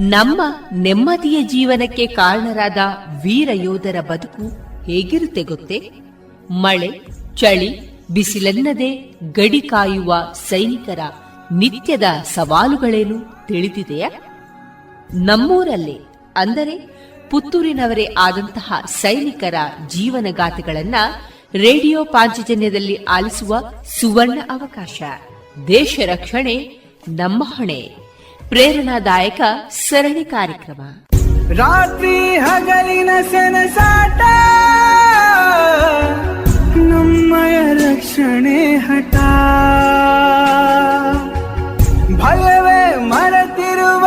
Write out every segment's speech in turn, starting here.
ನಮ್ಮ ನೆಮ್ಮದಿಯ ಜೀವನಕ್ಕೆ ಕಾರಣರಾದ ವೀರ ಯೋಧರ ಬದುಕು ಹೇಗಿರುತ್ತೆ ಗೊತ್ತೇ? ಮಳೆ, ಚಳಿ, ಬಿಸಿಲೆನ್ನದೆ ಗಡಿ ಕಾಯುವ ಸೈನಿಕರ ನಿತ್ಯದ ಸವಾಲುಗಳೇನು ತಿಳಿದಿದೆಯಾ? ನಮ್ಮೂರಲ್ಲೇ, ಅಂದರೆ ಪುತ್ತೂರಿನವರೇ ಆದಂತಹ ಸೈನಿಕರ ಜೀವನಗಾಥೆಗಳನ್ನ ರೇಡಿಯೋ ಪಾಂಚಜನ್ಯದಲ್ಲಿ ಆಲಿಸುವ ಸುವರ್ಣ ಅವಕಾಶ. ದೇಶ ರಕ್ಷಣೆ, ನಮ್ಮ ಹೊಣೆ. ಪ್ರೇರಣಾದಾಯಕ ಸರಣಿ ಕಾರ್ಯಕ್ರಮ. ರಾತ್ರಿ ಹಗಲಿನ ಸೆನಸಾಟ ನಮ್ಮಯ ರಕ್ಷಣೆ ಹಠ. ಭಯವೇ ಮರೆತಿರುವ.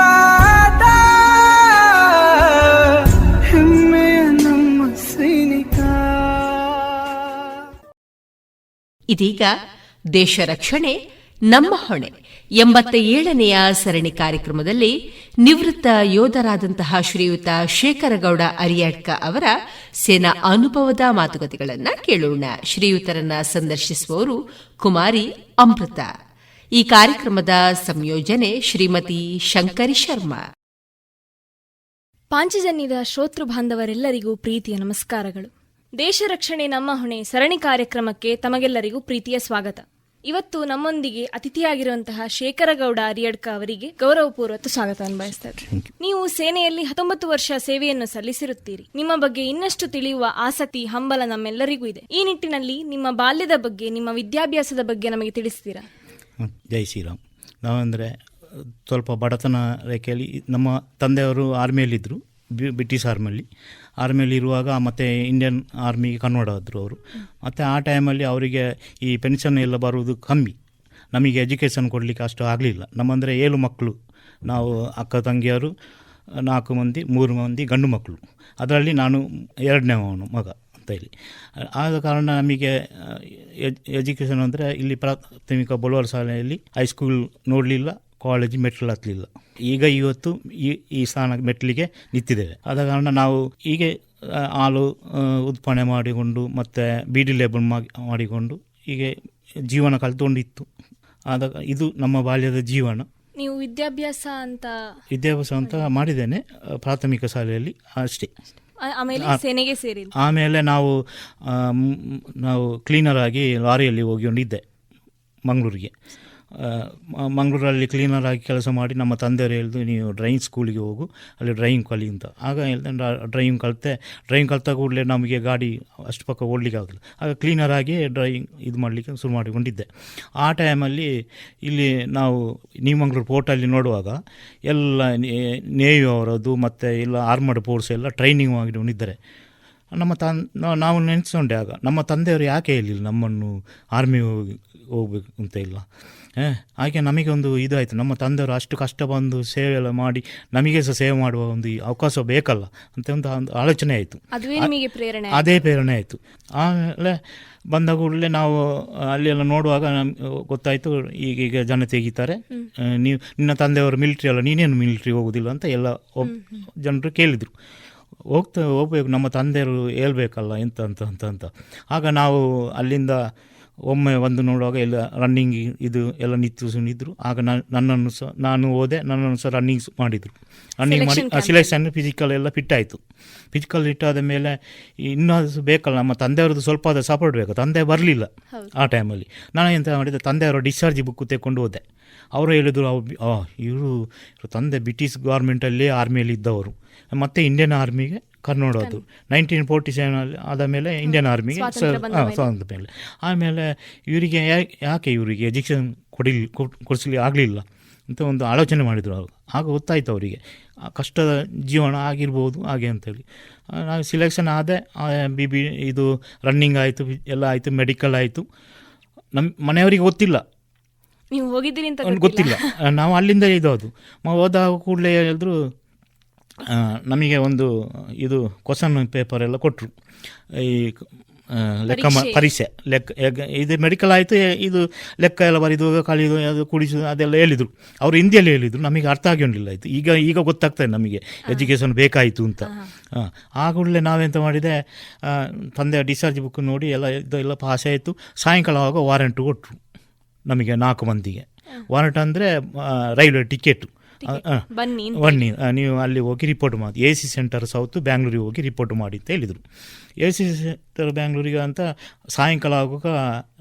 ಹೆಮ್ಮೆಯ ನಮ್ಮ ಸೈನಿಕ. ಇದೀಗ ದೇಶ ರಕ್ಷಣೆ ನಮ್ಮ ಹೊಣೆ. ಎಂಬತ್ತ ಏಳನೆಯ ಸರಣಿ ಕಾರ್ಯಕ್ರಮದಲ್ಲಿ ನಿವೃತ್ತ ಯೋಧರಾದಂತಹ ಶ್ರೀಯುತ ಶೇಖರಗೌಡ ಅರಿಯಡ್ಕ ಅವರ ಸೇನಾ ಅನುಭವದ ಮಾತುಕತೆಗಳನ್ನು ಕೇಳೋಣ. ಶ್ರೀಯುತರನ್ನ ಸಂದರ್ಶಿಸುವವರು ಕುಮಾರಿ ಅಮೃತ. ಈ ಕಾರ್ಯಕ್ರಮದ ಸಂಯೋಜನೆ ಶ್ರೀಮತಿ ಶಂಕರಿ ಶರ್ಮಾ. ಪಾಂಚಜನ್ಯದ ಶ್ರೋತೃ ಬಾಂಧವರೆಲ್ಲರಿಗೂ ಪ್ರೀತಿಯ ನಮಸ್ಕಾರಗಳು. ದೇಶ ರಕ್ಷಣೆ ನಮ್ಮ ಹೊಣೆ. ಸರಣಿ ಕಾರ್ಯಕ್ರಮಕ್ಕೆ ತಮಗೆಲ್ಲರಿಗೂ ಪ್ರೀತಿಯ ಸ್ವಾಗತ. ಇವತ್ತು ನಮ್ಮೊಂದಿಗೆ ಅತಿಥಿಯಾಗಿರುವಂತಹ ಶೇಖರಗೌಡ ಅರಿಯಡ್ಕ ಅವರಿಗೆ ಗೌರವಪೂರ್ವಕ ಸ್ವಾಗತವನ್ನು ಬಯಸ್ತಾರೆ ನೀವು ಸೇನೆಯಲ್ಲಿ ಹತ್ತೊಂಬತ್ತು ವರ್ಷ ಸೇವೆಯನ್ನು ಸಲ್ಲಿಸಿರುತ್ತೀರಿ. ನಿಮ್ಮ ಬಗ್ಗೆ ಇನ್ನಷ್ಟು ತಿಳಿಯುವ ಆಸಕ್ತಿ ಹಂಬಲ ನಮ್ಮೆಲ್ಲರಿಗೂ ಇದೆ. ಈ ನಿಟ್ಟಿನಲ್ಲಿ ನಿಮ್ಮ ಬಾಲ್ಯದ ಬಗ್ಗೆ ನಿಮ್ಮ ವಿದ್ಯಾಭ್ಯಾಸದ ಬಗ್ಗೆ ನಮಗೆ ತಿಳಿಸ್ತೀರಾ? ಜೈ ಶ್ರೀರಾಮ್. ನಾವಂದ್ರೆ ಸ್ವಲ್ಪ ಬಡತನ ರೇಖೆಯಲ್ಲಿ ನಮ್ಮ ತಂದೆಯವರು ಆರ್ಮಿಯಲ್ಲಿದ್ದರು ಬ್ರಿಟಿಷ್ ಆರ್ಮಿಯಲ್ಲಿ. ಆರ್ಮಿಯಲ್ಲಿ ಇರುವಾಗ ಮತ್ತು ಇಂಡಿಯನ್ ಆರ್ಮಿಗೆ ಕನ್ವರ್ಟ್ ಆದರು ಅವರು. ಮತ್ತು ಆ ಟೈಮಲ್ಲಿ ಅವರಿಗೆ ಈ ಪೆನ್ಷನ್ ಎಲ್ಲ ಬರುವುದು ಕಮ್ಮಿ. ನಮಗೆ ಎಜುಕೇಷನ್ ಕೊಡಲಿಕ್ಕೆ ಅಷ್ಟು ಆಗಲಿಲ್ಲ. ನಮ್ಮಂದರೆ ಏಳು ಮಕ್ಕಳು. ನಾವು ಅಕ್ಕ ತಂಗಿಯರು, ನಾಲ್ಕು ಮಂದಿ, ಮೂರು ಮಂದಿ ಗಂಡು ಮಕ್ಕಳು. ಅದರಲ್ಲಿ ನಾನು ಎರಡನೇ ಅವನು ಮಗ ಅಂತ ಹೇಳಿ. ಆದ ಕಾರಣ ನಮಗೆ ಎಜುಕೇಷನ್ ಅಂದರೆ ಇಲ್ಲಿ ಪ್ರಾಥಮಿಕ ಬೊಳವಾರ ಶಾಲೆಯಲ್ಲಿ ಹೈಸ್ಕೂಲ್ ನೋಡಲಿಲ್ಲ. ಕಾಲೇಜ್ ಮೆಟ್ಲು ಹತ್ತಲಿಲ್ಲ. ಈಗ ಇವತ್ತು ಈ ಈ ಸ್ಥಾನ ಮೆಟ್ಲಿಗೆ ನಿಂತಿದ್ದೇವೆ. ಆದ ಕಾರಣ ನಾವು ಹೀಗೆ ಹಾಲು ಉತ್ಪಾದನೆ ಮಾಡಿಕೊಂಡು ಮತ್ತು ಬೀಡಿ ಲೇಬಲ್ ಮಾಡಿಕೊಂಡು ಹೀಗೆ ಜೀವನ ಕಲ್ತ್ಕೊಂಡಿತ್ತು. ಆದ ಇದು ನಮ್ಮ ಬಾಲ್ಯದ ಜೀವನ. ನೀವು ವಿದ್ಯಾಭ್ಯಾಸ ಅಂತ ವಿದ್ಯಾಭ್ಯಾಸ ಅಂತ ಮಾಡಿದ್ದೇನೆ ಪ್ರಾಥಮಿಕ ಶಾಲೆಯಲ್ಲಿ ಅಷ್ಟೇ. ಆಮೇಲೆ ಸೇನೆಗೆ ಸೇರಿ ಆಮೇಲೆ ನಾವು ನಾವು ಕ್ಲೀನರ್ ಆಗಿ ಲಾರಿಯಲ್ಲಿ ಹೋಗಿಕೊಂಡಿದ್ದೆ ಮಂಗಳೂರಿಗೆ. ಮಂಗಳೂರಲ್ಲಿ ಕ್ಲೀನರ್ ಆಗಿ ಕೆಲಸ ಮಾಡಿ ನಮ್ಮ ತಂದೆಯವರು ಹೇಳಿದ್ರು, ನೀವು ಡ್ರೈವಿಂಗ್ ಸ್ಕೂಲಿಗೆ ಹೋಗು, ಅಲ್ಲಿ ಡ್ರೈವಿಂಗ್ ಕಲಿ ಅಂತ. ಆಗ ಹೇಳ್ದೆ ಡ್ರೈವಿಂಗ್ ಕಲಿತೆ ಡ್ರೈವಿಂಗ್ ಕಲಿತ ಕೂಡಲೇ ನಮಗೆ ಗಾಡಿ ಅಷ್ಟು ಪಕ್ಕ ಓಡಲಿಕ್ಕೆ ಆಗಲಿಲ್ಲ ಆಗ ಕ್ಲೀನರ್ ಆಗಿ ಡ್ರೈವಿಂಗ್ ಇದು ಮಾಡಲಿಕ್ಕೆ ಶುರು ಮಾಡಿಕೊಂಡಿದ್ದೆ. ಆ ಟೈಮಲ್ಲಿ ಇಲ್ಲಿ ನಾವು ನೀಮಂಗ್ಳೂರು ಪೋರ್ಟಲ್ಲಿ ನೋಡುವಾಗ ಎಲ್ಲ ನೇವಿ ಅವರದ್ದು ಮತ್ತು ಎಲ್ಲ ಆರ್ಮಡ್ ಫೋರ್ಸ್ ಎಲ್ಲ ಟ್ರೈನಿಂಗ್ ಮಾಡಿಕೊಂಡಿದ್ದಾರೆ ನಮ್ಮ ತನ್, ನಾವು ನೆನೆಸ್ಕೊಂಡೆ ಆಗ, ನಮ್ಮ ತಂದೆಯವರು ಯಾಕೆ ಹೇಳಿಲ್ಲ ನಮ್ಮನ್ನು ಆರ್ಮಿ ಹೋಗಿ ಹೋಗ್ಬೇಕು ಅಂತ ಇಲ್ಲ. ಹಾಗೆ ನಮಗೆ ಒಂದು ಇದಾಯಿತು ನಮ್ಮ ತಂದೆಯವರು ಅಷ್ಟು ಕಷ್ಟ ಬಂದು ಸೇವೆ ಎಲ್ಲ ಮಾಡಿ ನಮಗೆ ಸಹ ಸೇವೆ ಮಾಡುವ ಒಂದು ಅವಕಾಶ ಬೇಕಲ್ಲ ಅಂತ ಒಂದು ಆಲೋಚನೆ ಆಯಿತು. ಅದೇ ಪ್ರೇರಣೆ ಆಯಿತು. ಆಮೇಲೆ ಬಂದ ಕೂಡಲೇ ನಾವು ಅಲ್ಲೆಲ್ಲ ನೋಡುವಾಗ ಗೊತ್ತಾಯಿತು ಗೊತ್ತಾಯಿತು ಈಗೀಗ ಜನ ತೆಗಿತಾರೆ. ನೀವು ನಿನ್ನ ತಂದೆಯವರು ಮಿಲಿಟ್ರಿ ಅಲ್ಲ ನೀನೇನು ಮಿಲಿಟ್ರಿ ಹೋಗೋದಿಲ್ಲ ಅಂತ ಎಲ್ಲ ಜನರು ಕೇಳಿದರು. ಹೋಗ್ತಾ ಹೋಗ್ಬೇಕು ನಮ್ಮ ತಂದೆಯವರು ಹೇಳ್ಬೇಕಲ್ಲ ಎಂತ ಅಂತ ಅಂತ ಅಂತ ಆಗ ನಾವು ಅಲ್ಲಿಂದ ಒಮ್ಮೆ ಒಂದು ನೋಡುವಾಗ ಎಲ್ಲ ರನ್ನಿಂಗ್ ಇದು ಎಲ್ಲ ನಿಂತು ಸುನಿದ್ರು ಆಗ ನಾನು ನನ್ನನ್ನು ಸಹ ನಾನು ಹೋದೆ ನನ್ನನ್ನು ಸಹ ರನ್ನಿಂಗ್ ಮಾಡಿದರು. ರನ್ನಿಂಗ್ ಮಾಡಿ ಸಿಲೆಕ್ಷನ್ ಫಿಸಿಕಲ್ ಎಲ್ಲ ಫಿಟ್ ಆಯಿತು. ಫಿಸಿಕಲ್ ಫಿಟ್ ಆದ ಮೇಲೆ ಇನ್ನೂ ಬೇಕಲ್ಲ ನಮ್ಮ ತಂದೆಯವ್ರದ್ದು ಸ್ವಲ್ಪ ಅದು ಸಪೋರ್ಟ್ ಬೇಕು. ತಂದೆ ಬರಲಿಲ್ಲ ಆ ಟೈಮಲ್ಲಿ ನಾನು ಎಂತ ಮಾಡಿದೆ ತಂದೆಯವರು ಡಿಸ್ಚಾರ್ಜ್ ಬುಕ್ ತೆಕ್ಕೊಂಡು ಹೋದೆ. ಅವರು ಹೇಳಿದರು ಇವರು ತಂದೆ ಬ್ರಿಟಿಷ್ ಗೌರ್ಮೆಂಟಲ್ಲಿ ಆರ್ಮಿಯಲ್ಲಿ ಇದ್ದವರು. ಮತ್ತೆ ಇಂಡಿಯನ್ ಆರ್ಮಿಗೆ ಕರ್ನಾಟಕದ್ದು ನೈನ್ಟೀನ್ ಫೋರ್ಟಿ ಸೆವೆನಲ್ಲಿ ಆದ ಮೇಲೆ ಇಂಡಿಯನ್ ಆರ್ಮಿಗೆ ಸ್ವಾತಂತ್ರ್ಯ ಮೇಲೆ. ಆಮೇಲೆ ಇವರಿಗೆ ಯಾಕೆ ಇವರಿಗೆ ಎಜುಕೇಷನ್ ಕೊಡಿಲ್ ಕೊಡಿಸ್ಲಿ ಆಗಲಿಲ್ಲ ಅಂತ ಒಂದು ಆಲೋಚನೆ ಮಾಡಿದರು ಅವರು ಆಗ ಗೊತ್ತಾಯ್ತು ಅವರಿಗೆ. ಕಷ್ಟದ ಜೀವನ ಆಗಿರ್ಬೋದು ಹಾಗೆ ಅಂತೇಳಿ ನಾವು ಸಿಲೆಕ್ಷನ್ ಆದೆ ಬಿ ಬಿ ಇದು ರನ್ನಿಂಗ್ ಆಯಿತು ಎಲ್ಲ ಆಯಿತು ಮೆಡಿಕಲ್ ಆಯಿತು. ನಮ್ಮ ಮನೆಯವರಿಗೆ ಗೊತ್ತಿಲ್ಲ. ನೀವು ಹೋಗಿದ್ದೀರಿ ಅಂತ ಗೊತ್ತಿಲ್ಲ. ನಾವು ಅಲ್ಲಿಂದ ಇದು ಅದು. ಹೋದಾಗ ಕೂಡಲೇ ಹೇಳಿದ್ರು ನಮಗೆ ಒಂದು ಇದು ಕ್ವಶನ್ ಪೇಪರ್ ಎಲ್ಲ ಕೊಟ್ಟರು ಈ ಲೆಕ್ಕ ಮ- ಪರೀಕ್ಷೆ. ಲೆಕ್ಕ ಇದು ಮೆಡಿಕಲ್ ಆಯಿತು ಇದು ಲೆಕ್ಕ ಎಲ್ಲ ಬರೀದು ಕಳಿದು ಅದು ಕುಡಿಸೋದು ಅದೆಲ್ಲ ಹೇಳಿದರು. ಅವರು ಹಿಂದಿಯಲ್ಲಿ ಹೇಳಿದರು ನಮಗೆ ಅರ್ಥ ಆಗಿರಲಿಲ್ಲ ಆಯಿತು. ಈಗ ಈಗ ಗೊತ್ತಾಗ್ತದೆ ನಮಗೆ ಎಜುಕೇಷನ್ ಬೇಕಾಯಿತು ಅಂತ. ಹಾಂ ಆ ಕೂಡಲೇ ನಾವೆಂತ ಮಾಡಿದೆ ತಂದೆ ಡಿಸ್ಚಾರ್ಜ್ ಬುಕ್ ನೋಡಿ ಎಲ್ಲ ಇದು ಎಲ್ಲ ಪಾಸ್ ಆಯಿತು. ಸಾಯಂಕಾಲ ಆವಾಗ ವಾರಂಟು ಕೊಟ್ಟರು ನಮಗೆ ನಾಲ್ಕು ಮಂದಿಗೆ. ವಾರಂಟ್ ಅಂದರೆ ರೈಲ್ವೆ ಟಿಕೆಟ್. ಬನ್ನಿ ಬನ್ನಿ. ನೀವು ಅಲ್ಲಿ ಹೋಗಿ ರಿಪೋರ್ಟ್ ಮಾಡಿ. ಎ ಸಿ ಸೆಂಟರ್ ಸೌತ್ ಬ್ಯಾಂಗ್ಳೂರಿಗೆ ಹೋಗಿ ರಿಪೋರ್ಟ್ ಮಾಡಿ ಅಂತ ಹೇಳಿದರು. ಎ ಸಿ ಸೆಂಟರ್ ಬ್ಯಾಂಗ್ಳೂರಿಗೆ ಅಂತ ಸಾಯಂಕಾಲ ಆಗುವಾಗ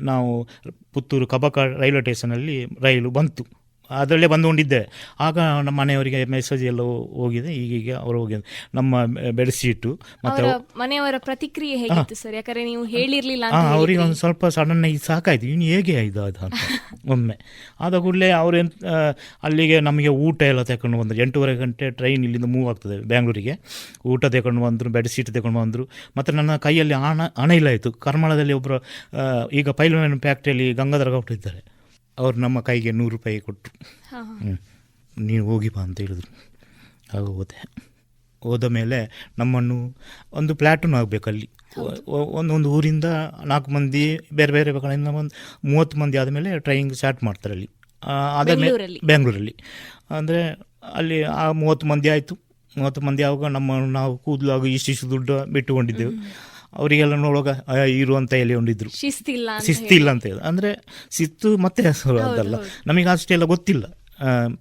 ನಾವು ಪುತ್ತೂರು ಕಬಕ ರೈಲ್ವೆ ಸ್ಟೇಷನಲ್ಲಿ ರೈಲು ಬಂತು. ಅದರಲ್ಲೇ ಬಂದುಕೊಂಡಿದ್ದೆ ಆಗ ನಮ್ಮ ಮನೆಯವರಿಗೆ ಮೆಸೇಜ್ ಎಲ್ಲ ಹೋಗಿದೆ. ಈಗೀಗ ಅವರು ಹೋಗಿದೆ ನಮ್ಮ ಬೆಡ್ಶೀಟು ಮತ್ತೆ ಮನೆಯವರ ಪ್ರತಿಕ್ರಿಯೆ ಹೇಗಿತ್ತು ಸರ್? ಯಾಕಂದ್ರೆ ನೀವು ಹೇಳಿರ್ಲಿಲ್ಲ ಅವರಿಗೆ ಒಂದು ಸ್ವಲ್ಪ ಸಡನ್ ಆಗಿ ಸಾಕಾಯ್ತು. ಇನ್ನು ಹೇಗೆ ಆಯ್ತು ಅದು ಒಮ್ಮೆ. ಆದ ಕೂಡಲೇ ಅವ್ರು ಅಲ್ಲಿಗೆ ನಮಗೆ ಊಟ ಎಲ್ಲ ತಗೊಂಡು ಬಂದರು. ಎಂಟೂವರೆ ಗಂಟೆ ಟ್ರೈನ್ ಇಲ್ಲಿಂದ ಮೂವ್ ಆಗ್ತದೆ ಬೆಂಗಳೂರಿಗೆ ಊಟ ತಗೊಂಡು ಬಂದರು ಬೆಡ್ಶೀಟ್ ತಗೊಂಡು ಬಂದರು. ಮತ್ತು ನನ್ನ ಕೈಯಲ್ಲಿ ಹಣ ಹಣ ಇಲ್ಲ ಆಯಿತು. ಕರ್ಮಳದಲ್ಲಿ ಒಬ್ಬರು ಈಗ ಪೈಲ್ವೇನ್ ಫ್ಯಾಕ್ಟ್ರಿಯಲ್ಲಿ ಗಂಗಾಧರ ಹೊಟ್ಟಿದ್ದಾರೆ ಇದ್ದಾರೆ. ಅವ್ರು ನಮ್ಮ ಕೈಗೆ ನೂರು ರೂಪಾಯಿ ಕೊಟ್ಟರು ನೀವು ನೀನು ಹೋಗಿ ಬಾ ಅಂತ ಹೇಳಿದ್ರು. ಆಗ ಹೋದೆ. ಹೋದ ಮೇಲೆ ನಮ್ಮನ್ನು ಒಂದು ಪ್ಲ್ಯಾಟೂನ್ ಆಗಬೇಕು ಅಲ್ಲಿ. ಒಂದೊಂದು ಊರಿಂದ ನಾಲ್ಕು ಮಂದಿ ಬೇರೆ ಬೇರೆ ಕಡೆಯಿಂದ ಒಂದು ಮೂವತ್ತು ಮಂದಿ ಆದಮೇಲೆ ಟ್ರೈನಿಂಗ್ ಸ್ಟಾರ್ಟ್ ಮಾಡ್ತಾರೆ ಅಲ್ಲಿ. ಬೆಂಗಳೂರಲ್ಲಿ? ಬೆಂಗಳೂರಲ್ಲಿ. ಅಂದರೆ ಅಲ್ಲಿ ಆ ಮೂವತ್ತು ಮಂದಿ ಆಯಿತು. ಮೂವತ್ತು ಮಂದಿ ಆವಾಗ ನಮ್ಮ ನಾವು ಕೂದಲಾಗೊ ಇಷ್ಟು ಇಷ್ಟು ದುಡ್ಡು ಬಿಟ್ಟುಕೊಂಡಿದ್ದೆವು. ಅವರಿಗೆಲ್ಲ ನೋಡುವಾಗ ಇರು ಅಂತ ಹೇಳಿ ಹೊಂದಿದ್ರು ಶಿಸ್ತಿಲ್ಲ ಶಿಸ್ತಿಲ್ಲ ಅಂತ ಹೇಳಿ. ಅಂದರೆ ಶಿಸ್ತು ಮತ್ತೆ ಅದಲ್ಲ. ನಮಗೆ ಅಷ್ಟೆಲ್ಲ ಗೊತ್ತಿಲ್ಲ.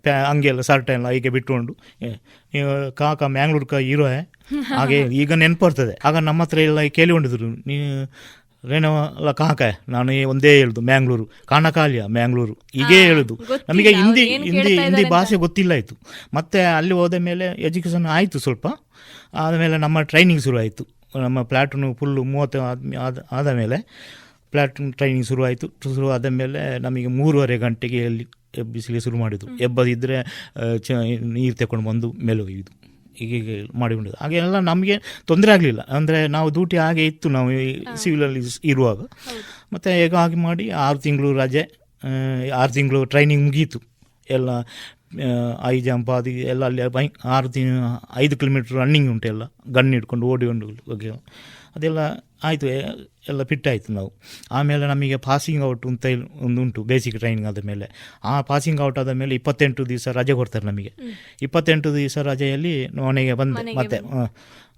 ಪ್ಯಾ ಅಂಗೆಲ್ಲ ಸರ್ಟ್ ಎಲ್ಲ ಹೀಗೆ ಬಿಟ್ಟುಕೊಂಡು ಕಾಕ ಮ್ಯಾಂಗ್ಳೂರ್ ಕ ಮ್ಯಾಂಗ್ಳೂರ್ಕ ಹೀರೋ ಹಾಗೆ ಈಗ ನೆನಪು ಬರ್ತದೆ ಆಗ ನಮ್ಮ ಹತ್ರ ಎಲ್ಲ ಕೇಳಿಕೊಂಡಿದ್ರು ರೇಣವ ರೇಣವಲ್ಲ ಕಾಕ ನಾನು ಒಂದೇ ಹೇಳುದು ಮ್ಯಾಂಗ್ಳೂರು. ಕಾಣಕಾಲಿಯ ಮ್ಯಾಂಗ್ಳೂರು. ಹೀಗೆ ಹೇಳುದು. ನಮಗೆ ಹಿಂದಿ ಹಿಂದಿ ಹಿಂದಿ ಭಾಷೆ ಗೊತ್ತಿಲ್ಲ ಆಯಿತು. ಮತ್ತೆ ಅಲ್ಲಿ ಹೋದ ಮೇಲೆ ಎಜುಕೇಷನ್ ಆಯಿತು ಸ್ವಲ್ಪ. ಆದಮೇಲೆ ನಮ್ಮ ಟ್ರೈನಿಂಗ್ ಶುರು ಆಯಿತು ನಮ್ಮ ಪ್ಲ್ಯಾಟೂನು ಫುಲ್ಲು ಮೂವತ್ತು ಆದ್ಮೇ- ಆದ ಆದ ಮೇಲೆ ಪ್ಲ್ಯಾಟೂನ್ ಟ್ರೈನಿಂಗ್ ಶುರು ಆಯಿತು ಶುರು ಆದ ಮೇಲೆ ನಮಗೆ ಮೂರುವರೆ ಗಂಟೆಗೆ ಅಲ್ಲಿ ಬಿಸಿಲಿ ಶುರು ಮಾಡಿದ್ದು ಎಬ್ಬದಿದ್ದರೆ ಚ ನೀರು ತಗೊಂಡು ಬಂದು ಮೇಲೆ ಒಯ್ಯುದು ಹೀಗೆ ಮಾಡಿಕೊಂಡಿದ್ದು ಹಾಗೆಲ್ಲ ನಮಗೆ ತೊಂದರೆ ಆಗಲಿಲ್ಲ. ಅಂದರೆ ನಾವು ಡ್ಯೂಟಿ ಹಾಗೆ ಇತ್ತು. ನಾವು ಸಿವಿಲಲ್ಲಿ ಇರುವಾಗ. ಮತ್ತು ಹೇಗೆ ಹಾಗೆ ಮಾಡಿ ಆರು ತಿಂಗಳು ರಜೆ ಆರು ತಿಂಗಳು ಟ್ರೈನಿಂಗ್ ಮುಗೀತು. ಎಲ್ಲ ಐ ಜಂಪ್ ಅದು ಇದು ಎಲ್ಲ ಅಲ್ಲಿ ಬೈ ಆರು ತಿಂಗ್ ಐದು ಕಿಲೋಮೀಟ್ರ್ ರನ್ನಿಂಗ್ ಉಂಟು ಎಲ್ಲ ಗನ್ ಇಟ್ಕೊಂಡು ಓಡಿಕೊಂಡು ಹೋಗಿ ಅದೆಲ್ಲ ಆಯಿತು ಎಲ್ಲ ಫಿಟ್ ಆಯಿತು ನಾವು. ಆಮೇಲೆ ನಮಗೆ ಪಾಸಿಂಗ್ ಔಟ್ ಅಂತ ಒಂದು ಉಂಟು ಬೇಸಿಕ್ ಟ್ರೈನಿಂಗ್ ಆದ ಮೇಲೆ. ಆ ಪಾಸಿಂಗ್ ಔಟ್ ಆದ ಮೇಲೆ ಇಪ್ಪತ್ತೆಂಟು ದಿವಸ ರಜೆ ಕೊಡ್ತಾರೆ ನಮಗೆ. ಇಪ್ಪತ್ತೆಂಟು ದಿವಸ ರಜೆಯಲ್ಲಿ ಮನೆಗೆ ಬಂದೆ ಮತ್ತೆ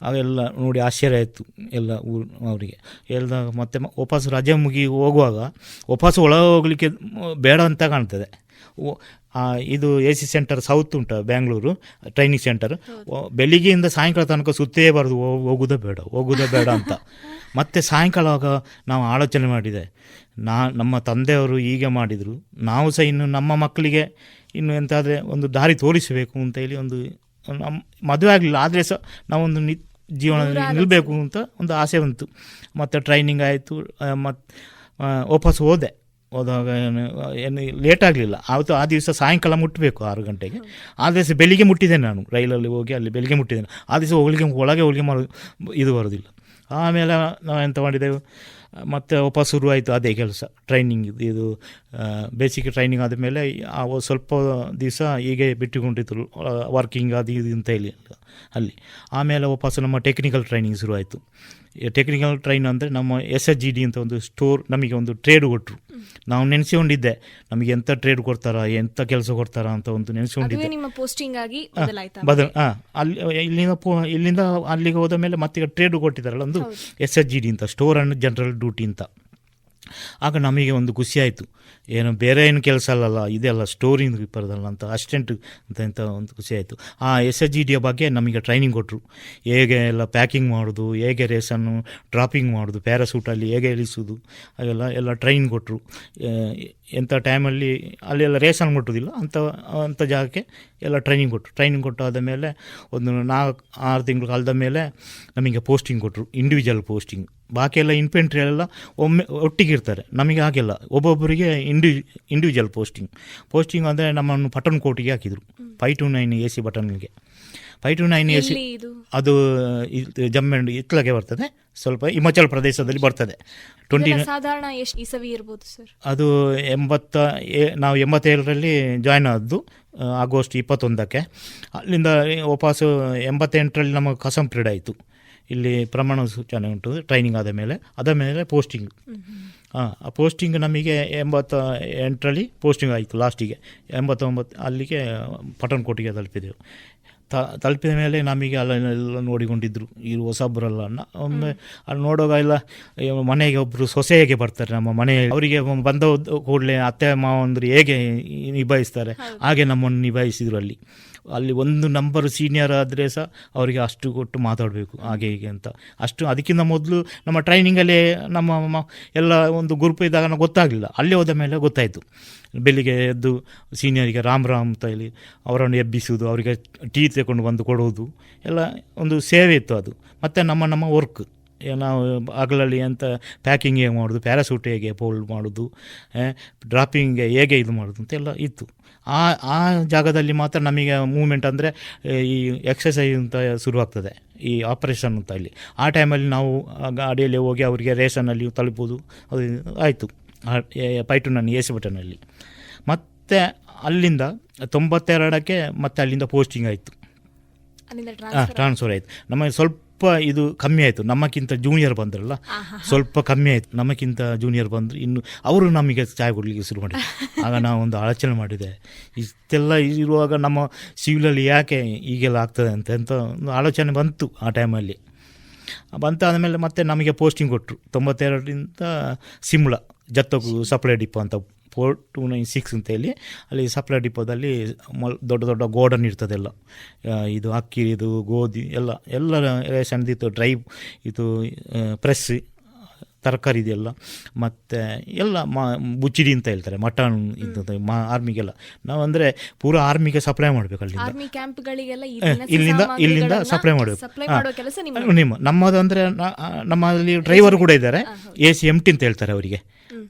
ಅವೆಲ್ಲ ನೋಡಿ ಆಶ್ಚರ್ಯ ಆಯಿತು ಎಲ್ಲ ಊರು ಅವರಿಗೆ. ಎಲ್ಲ ಮತ್ತೆ ವಾಪಸ್ ರಜೆ ಮುಗಿ ಹೋಗುವಾಗ ವಾಪಸ್ ಒಳಗೆ ಹೋಗಲಿಕ್ಕೆ ಬೇಡ ಅಂತ ಕಾಣ್ತದೆ. ಇದು ಎ ಸಿ ಸೆಂಟರ್ ಸೌತ್ ಉಂಟು ಬ್ಯಾಂಗ್ಳೂರು ಟ್ರೈನಿಂಗ್ ಸೆಂಟರ್ ಬೆಳಿಗ್ಗೆಯಿಂದ ಸಾಯಂಕಾಲ ತನಕ ಸುತ್ತೇ ಬರೋದು ಹೋಗೋದೇ ಬೇಡ ಹೋಗೋದೇ ಬೇಡ ಅಂತ. ಮತ್ತೆ ಆಗ ನಾವು ಆಲೋಚನೆ ಮಾಡಿದೆ ನಾ ನಮ್ಮ ತಂದೆಯವರು ಹೀಗೆ ಮಾಡಿದರು ನಾವು ಸಹ ಇನ್ನು ನಮ್ಮ ಮಕ್ಕಳಿಗೆ ಇನ್ನು ಎಂತಾದರೆ ಒಂದು ದಾರಿ ತೋರಿಸಬೇಕು ಅಂತ ಹೇಳಿ ಒಂದು ನಮ್ಮ ಮದುವೆ ಆಗಲಿಲ್ಲ ಆದರೆ ಸಹ ನಾವೊಂದು ನಿ ಜೀವನದಲ್ಲಿ ನಿಲ್ಲಬೇಕು ಅಂತ ಒಂದು ಆಸೆ ಬಂತು. ಮತ್ತು ಟ್ರೈನಿಂಗ್ ಆಯಿತು ಮತ್ತು ವಾಪಸ್ ಹೋದೆ. ಹೋದಾಗ ಏನು ಏನು ಲೇಟ್ ಆಗಲಿಲ್ಲ. ಆವತ್ತು ಆ ದಿವಸ ಸಾಯಂಕಾಲ ಮುಟ್ಟಬೇಕು ಆರು ಗಂಟೆಗೆ. ಆ ದಿವಸ ಬೆಳಿಗ್ಗೆ ಮುಟ್ಟಿದ್ದೇನೆ ನಾನು ರೈಲಲ್ಲಿ ಹೋಗಿ ಅಲ್ಲಿ ಬೆಳಿಗ್ಗೆ ಮುಟ್ಟಿದ್ದೇನೆ ಆ ದಿವಸ ಹೋಳಿಗೆ ಒಳಗೆ ಹೋಳಿಗೆ ಮಾಡೋದು ಇದು ಬರೋದಿಲ್ಲ. ಆಮೇಲೆ ನಾವು ಎಂತ ಮಾಡಿದೆವು? ಮತ್ತೆ ವಾಪಸ್ ಶುರುವಾಯಿತು ಅದೇ ಕೆಲಸ. ಟ್ರೈನಿಂಗ್ ಇದು ಇದು ಬೇಸಿಕ್ ಟ್ರೈನಿಂಗ್ ಆದ ಮೇಲೆ ಅವು ಸ್ವಲ್ಪ ದಿವಸ ಹೀಗೆ ಬಿಟ್ಟುಕೊಂಡಿದ್ರು ವರ್ಕಿಂಗ್ ಅದು ಇದು ಅಂತ ಹೇಳಿ ಅಲ್ಲಿ. ಆಮೇಲೆ ವಾಪಸ್ ನಮ್ಮ ಟೆಕ್ನಿಕಲ್ ಟ್ರೈನಿಂಗ್ ಶುರುವಾಯಿತು ಟೆಕ್ನಿಕಲ್ ಟ್ರೈನ್ ಅಂದರೆ ನಮ್ಮ ಎಸ್ ಎಸ್ ಜಿ ಡಿ ಅಂತ ಒಂದು ಸ್ಟೋರ್ ನಮಗೆ ಒಂದು ಟ್ರೇಡ್ ಕೊಟ್ಟರು ನಾವು ನೆನೆಸಿಕೊಂಡಿದ್ದೆ ನಮಗೆ ಎಂಥ ಟ್ರೇಡ್ ಕೊಡ್ತಾರಾ ಎಂಥ ಕೆಲಸ ಕೊಡ್ತಾರಾ ಅಂತ ಒಂದು ನೆನೆಸಿಕೊಂಡಿದ್ದೆ. ನೆನೆಸ್ಕೊಂಡಿದ್ದೆ ನಿಮ್ಮ ಪೋಸ್ಟಿಂಗ್ ಆಗಿ ಬದಲಾಯ್ತಾ? ಬದಲು ಹಾಂ ಅಲ್ಲಿ ಇಲ್ಲಿಂದ ಪೋ ಇಲ್ಲಿಂದ ಅಲ್ಲಿಗೆ ಹೋದ ಮೇಲೆ ಮತ್ತೆ ಟ್ರೇಡ್ ಕೊಟ್ಟಿದ್ದಾರಲ್ಲ ಒಂದು ಎಸ್ ಎಸ್ ಜಿ ಡಿ ಅಂತ ಸ್ಟೋರ್ ಆ್ಯಂಡ್ ಜನರಲ್ ಡ್ಯೂಟಿ ಅಂತ. ಆಗ ನಮಗೆ ಒಂದು ಖುಷಿ ಆಯಿತು. ಏನು, ಬೇರೆ ಏನು ಕೆಲಸ ಅಲ್ಲಲ್ಲ ಇದೆಲ್ಲ ಸ್ಟೋರಿ ಬರೋದಲ್ಲ ಅಂತ ಅಸ್ಟೆಂಟ್ ಅಂತ ಅಂತ ಒಂದು ಖುಷಿ ಆಯಿತು. ಆ ಎಸ್ ಎಸ್ ಜಿ ಡಿಯ ಬಗ್ಗೆ ನಮಗೆ ಟ್ರೈನಿಂಗ್ ಕೊಟ್ಟರು ಹೇಗೆ ಎಲ್ಲ ಪ್ಯಾಕಿಂಗ್ ಮಾಡೋದು, ಹೇಗೆ ರೇಸನ್ನು ಡ್ರಾಪಿಂಗ್ ಮಾಡೋದು ಪ್ಯಾರಾಸೂಟಲ್ಲಿ ಹೇಗೆ ಇಳಿಸೋದು ಹಾಗೆಲ್ಲ ಎಲ್ಲ ಟ್ರೈನಿಂಗ್ ಕೊಟ್ಟರು ಎಂಥ ಟೈಮಲ್ಲಿ ಅಲ್ಲೆಲ್ಲ ರೇಷನ್ ಮುಟ್ಟೋದಿಲ್ಲ. ಅಂಥ ಅಂಥ ಜಾಗಕ್ಕೆ ಎಲ್ಲ ಟ್ರೈನಿಂಗ್ ಕೊಟ್ಟರು ಟ್ರೈನಿಂಗ್ ಕೊಟ್ಟಾದ ಮೇಲೆ ಒಂದು ನಾಲ್ಕು ಆರು ತಿಂಗಳು ಕಾಲದ ಮೇಲೆ ನಮಗೆ ಪೋಸ್ಟಿಂಗ್ ಕೊಟ್ಟರು ಇಂಡಿವಿಜುವಲ್ ಪೋಸ್ಟಿಂಗ್ ಬಾಕಿ ಎಲ್ಲ ಇನ್ಫೆಂಟ್ರಿಯಲ್ಲೆಲ್ಲ ಒಮ್ಮೆ ಒಟ್ಟಿಗೆ ಇರ್ತಾರೆ. ನಮಗೆ ಹಾಗೆಲ್ಲ. ಒಬ್ಬೊಬ್ಬರಿಗೆ ಇಂಡಿ ಇಂಡಿವಿಜುವಲ್ ಪೋಸ್ಟಿಂಗ್ ಪೋಸ್ಟಿಂಗ್ ಅಂದರೆ ನಮ್ಮನ್ನು ಪಟನ್ ಕೋಟಿಗೆ ಹಾಕಿದರು. Five two nine A C ಬಟನ್ಗೆ five two nine years ಅದು ಜಮ್ಮು ಇತ್ಲಗೆ ಬರ್ತದೆ. ಸ್ವಲ್ಪ ಹಿಮಾಚಲ ಪ್ರದೇಶದಲ್ಲಿ ಬರ್ತದೆ. ಟ್ವೆಂಟಿ ಸಾಧಾರಣ ಎಷ್ಟು ಇಸವಿ ಇರ್ಬೋದು ಸರ್ ಅದು ಎಂಬತ್ತ ನಾವು ಎಂಬತ್ತೇಳರಲ್ಲಿ ಜಾಯ್ನ್ ಆದ್ದು ಆಗೋಸ್ಟ್ ಆಗಸ್ಟ್ ಇಪ್ಪತ್ತೊಂದಕ್ಕೆ. ಅಲ್ಲಿಂದ ವಾಪಸ್ಸು ಎಂಬತ್ತೆಂಟರಲ್ಲಿ ನಮಗೆ ಕಸಂ ಪಿರಿಯಡ್ ಆಯಿತು. ಇಲ್ಲಿ ಪ್ರಮಾಣ ಸೂಚನೆ ಉಂಟು ಟ್ರೈನಿಂಗ್ ಆದ ಮೇಲೆ. ಅದ ಮೇಲೆ ಪೋಸ್ಟಿಂಗ್ ಹಾಂ ಆ ಪೋಸ್ಟಿಂಗ್ ನಮಗೆ ಎಂಬತ್ತ ಎಂಟರಲ್ಲಿ ಪೋಸ್ಟಿಂಗ್ ಆಯಿತು ಲಾಸ್ಟಿಗೆ ಎಂಬತ್ತೊಂಬತ್ತು ಅಲ್ಲಿಗೆ ಪಠಣ್ಕೋಟಿಗೆ ತಲುಪಿದೆವು. ತ ತಲುಪಿದ ಮೇಲೆ ನಮಗೆ ಅಲ್ಲೆಲ್ಲ ನೋಡಿಕೊಂಡಿದ್ದರು ಈ ಹೊಸಬ್ರಲ್ಲ. ಒಮ್ಮೆ ಅಲ್ಲಿ ನೋಡುವಾಗ ಎಲ್ಲ ಮನೆಗೆ ಒಬ್ಬರು ಸೊಸೆ ಹೇಗೆ ಬರ್ತಾರೆ ನಮ್ಮ ಮನೆ ಅವರಿಗೆ ಬಂದ ಕೂಡಲೇ ಅತ್ತೆ ಮಾವಂದ್ರು ಹೇಗೆ ನಿಭಾಯಿಸ್ತಾರೆ ಹಾಗೆ ನಮ್ಮನ್ನು ನಿಭಾಯಿಸಿದ್ರು ಅಲ್ಲಿ. ಅಲ್ಲಿ ಒಂದು ನಂಬರ್ ಸೀನಿಯರ್ ಆದರೆ ಸಹ ಅವರಿಗೆ ಅಷ್ಟು ಕೊಟ್ಟು ಮಾತಾಡಬೇಕು ಹಾಗೆ ಹೀಗೆ ಅಂತ. ಅಷ್ಟು ಅದಕ್ಕಿಂತ ಮೊದಲು ನಮ್ಮ ಟ್ರೈನಿಂಗಲ್ಲೇ ನಮ್ಮ ಎಲ್ಲ ಒಂದು ಗ್ರೂಪ್ ಇದ್ದಾಗ ನಾವು ಗೊತ್ತಾಗಲಿಲ್ಲ. ಅಲ್ಲೇ ಹೋದ ಮೇಲೆ ಗೊತ್ತಾಯಿತು. ಬೆಳಿಗ್ಗೆ ಎದ್ದು ಸೀನಿಯರಿಗೆ ರಾಮ್ ರಾಮ್ ಅಂತ ಹೇಳಿ ಅವರನ್ನು ಎಬ್ಬಿಸುವುದು ಅವರಿಗೆ ಟೀ ತಗೊಂಡು ಬಂದು ಕೊಡುವುದು. ಎಲ್ಲ ಒಂದು ಸೇವೆ ಇತ್ತು ಅದು. ಮತ್ತು ನಮ್ಮ ನಮ್ಮ ವರ್ಕ್ ನಾವು ಹಗಲಲ್ಲಿ ಅಂತ ಪ್ಯಾಕಿಂಗ್ ಹೇಗೆ ಮಾಡೋದು ಪ್ಯಾರಾಸೂಟ್ ಹೇಗೆ ಫೋಲ್ಡ್ ಮಾಡೋದು ಡ್ರಾಪಿಂಗ್ಗೆ ಹೇಗೆ ಇದು ಮಾಡೋದು ಅಂತೆಲ್ಲ ಇತ್ತು. ಆ ಆ ಜಾಗದಲ್ಲಿ ಮಾತ್ರ ನಮಗೆ ಮೂಮೆಂಟ್ ಅಂದರೆ ಈ ಎಕ್ಸಸೈಸ್ ಅಂತ ಶುರುವಾಗ್ತದೆ. ಈ ಆಪರೇಷನ್ ಅಂತ ಇಲ್ಲಿ. ಆ ಟೈಮಲ್ಲಿ ನಾವು ಗಾಡಿಯಲ್ಲಿ ಹೋಗಿ ಅವರಿಗೆ ರೇಷನಲ್ಲಿ ತಲುಪೋದು ಅದು ಆಯಿತು. ಪೈಟುನಲ್ಲಿ ಎ ಸಿ ಬಟನಲ್ಲಿ. ಮತ್ತು ಅಲ್ಲಿಂದ ತೊಂಬತ್ತೆರಡಕ್ಕೆ ಮತ್ತೆ ಅಲ್ಲಿಂದ ಪೋಸ್ಟಿಂಗ್ ಆಯಿತು. ಟ್ರಾನ್ಸ್ಫರ್ ಟ್ರಾನ್ಸ್ಫರ್ ಆಯಿತು. ನಮಗೆ ಸ್ವಲ್ಪ ಇದು ಕಮ್ಮಿ ಆಯಿತು. ನಮ್ಮಕ್ಕಿಂತ ಜೂನಿಯರ್ ಬಂದ್ರಲ್ಲ? ಸ್ವಲ್ಪ ಕಮ್ಮಿ ಆಯಿತು. ನಮಗಿಂತ ಜೂನಿಯರ್ ಬಂದರು. ಇನ್ನು ಅವರು ನಮಗೆ ಚಾಯ್ ಕೊಡಲಿಕ್ಕೆ ಶುರು ಮಾಡಿದ್ರು. ಆಗ ನಾವು ಒಂದು ಆಲೋಚನೆ ಮಾಡಿದೆ. ಇಷ್ಟೆಲ್ಲ ಇರುವಾಗ ನಮ್ಮ ಸಿವಿಲಲ್ಲಿ ಯಾಕೆ ಈಗೆಲ್ಲ ಆಗ್ತದೆ ಅಂತ ಅಂತ ಒಂದು ಆಲೋಚನೆ ಬಂತು ಆ ಟೈಮಲ್ಲಿ ಬಂತಾದ ಮೇಲೆ ಮತ್ತೆ ನಮಗೆ ಪೋಸ್ಟಿಂಗ್ ಕೊಟ್ಟರು ತೊಂಬತ್ತೆರಡರಿಂದ ಸಿಮ್ಲಾ ಜತ್ತಗು ಸಪ್ಲೈ ಡಿಪೋ ಅಂತ ಫೋರ್ ಟು ನೈನ್ ಸಿಕ್ಸ್ ಅಂತ ಹೇಳಿ ಅಲ್ಲಿ ಸಪ್ಲೈ ಡಿಪೋದಲ್ಲಿ ಮೊಲ್ ದೊಡ್ಡ ದೊಡ್ಡ ಗೋಡನ್ ಇರ್ತದೆಲ್ಲ ಇದು ಅಕ್ಕಿ ಇದು ಗೋಧಿ ಎಲ್ಲ ಎಲ್ಲ ರೇಷನ್ದಿತ್ತು ಡ್ರೈ ಇದು ಪ್ರೆಸ್ ತರಕಾರಿ ಇದೆಲ್ಲ. ಮತ್ತು ಎಲ್ಲ ಮಾ ಬುಚ್ಚಿಡಿ ಅಂತ ಹೇಳ್ತಾರೆ ಮಟನ್ ಇದು ಮಾ ಆರ್ಮಿಗೆಲ್ಲ. ನಾವು ಅಂದರೆ ಪೂರಾ ಆರ್ಮಿಗೆ ಸಪ್ಲೈ ಮಾಡಬೇಕು ಅಲ್ಲಿಂದ. ಇಲ್ಲಿಂದ ಇಲ್ಲಿಂದ ಸಪ್ಲೈ ಮಾಡಬೇಕು. ನಿಮ್ಮ ನಮ್ಮದು ಅಂದರೆ ನಮ್ಮಲ್ಲಿ ಡ್ರೈವರ್ ಕೂಡ ಇದ್ದಾರೆ. ಎ ಸಿ ಎಂ ಟಿ ಅಂತ ಹೇಳ್ತಾರೆ ಅವರಿಗೆ.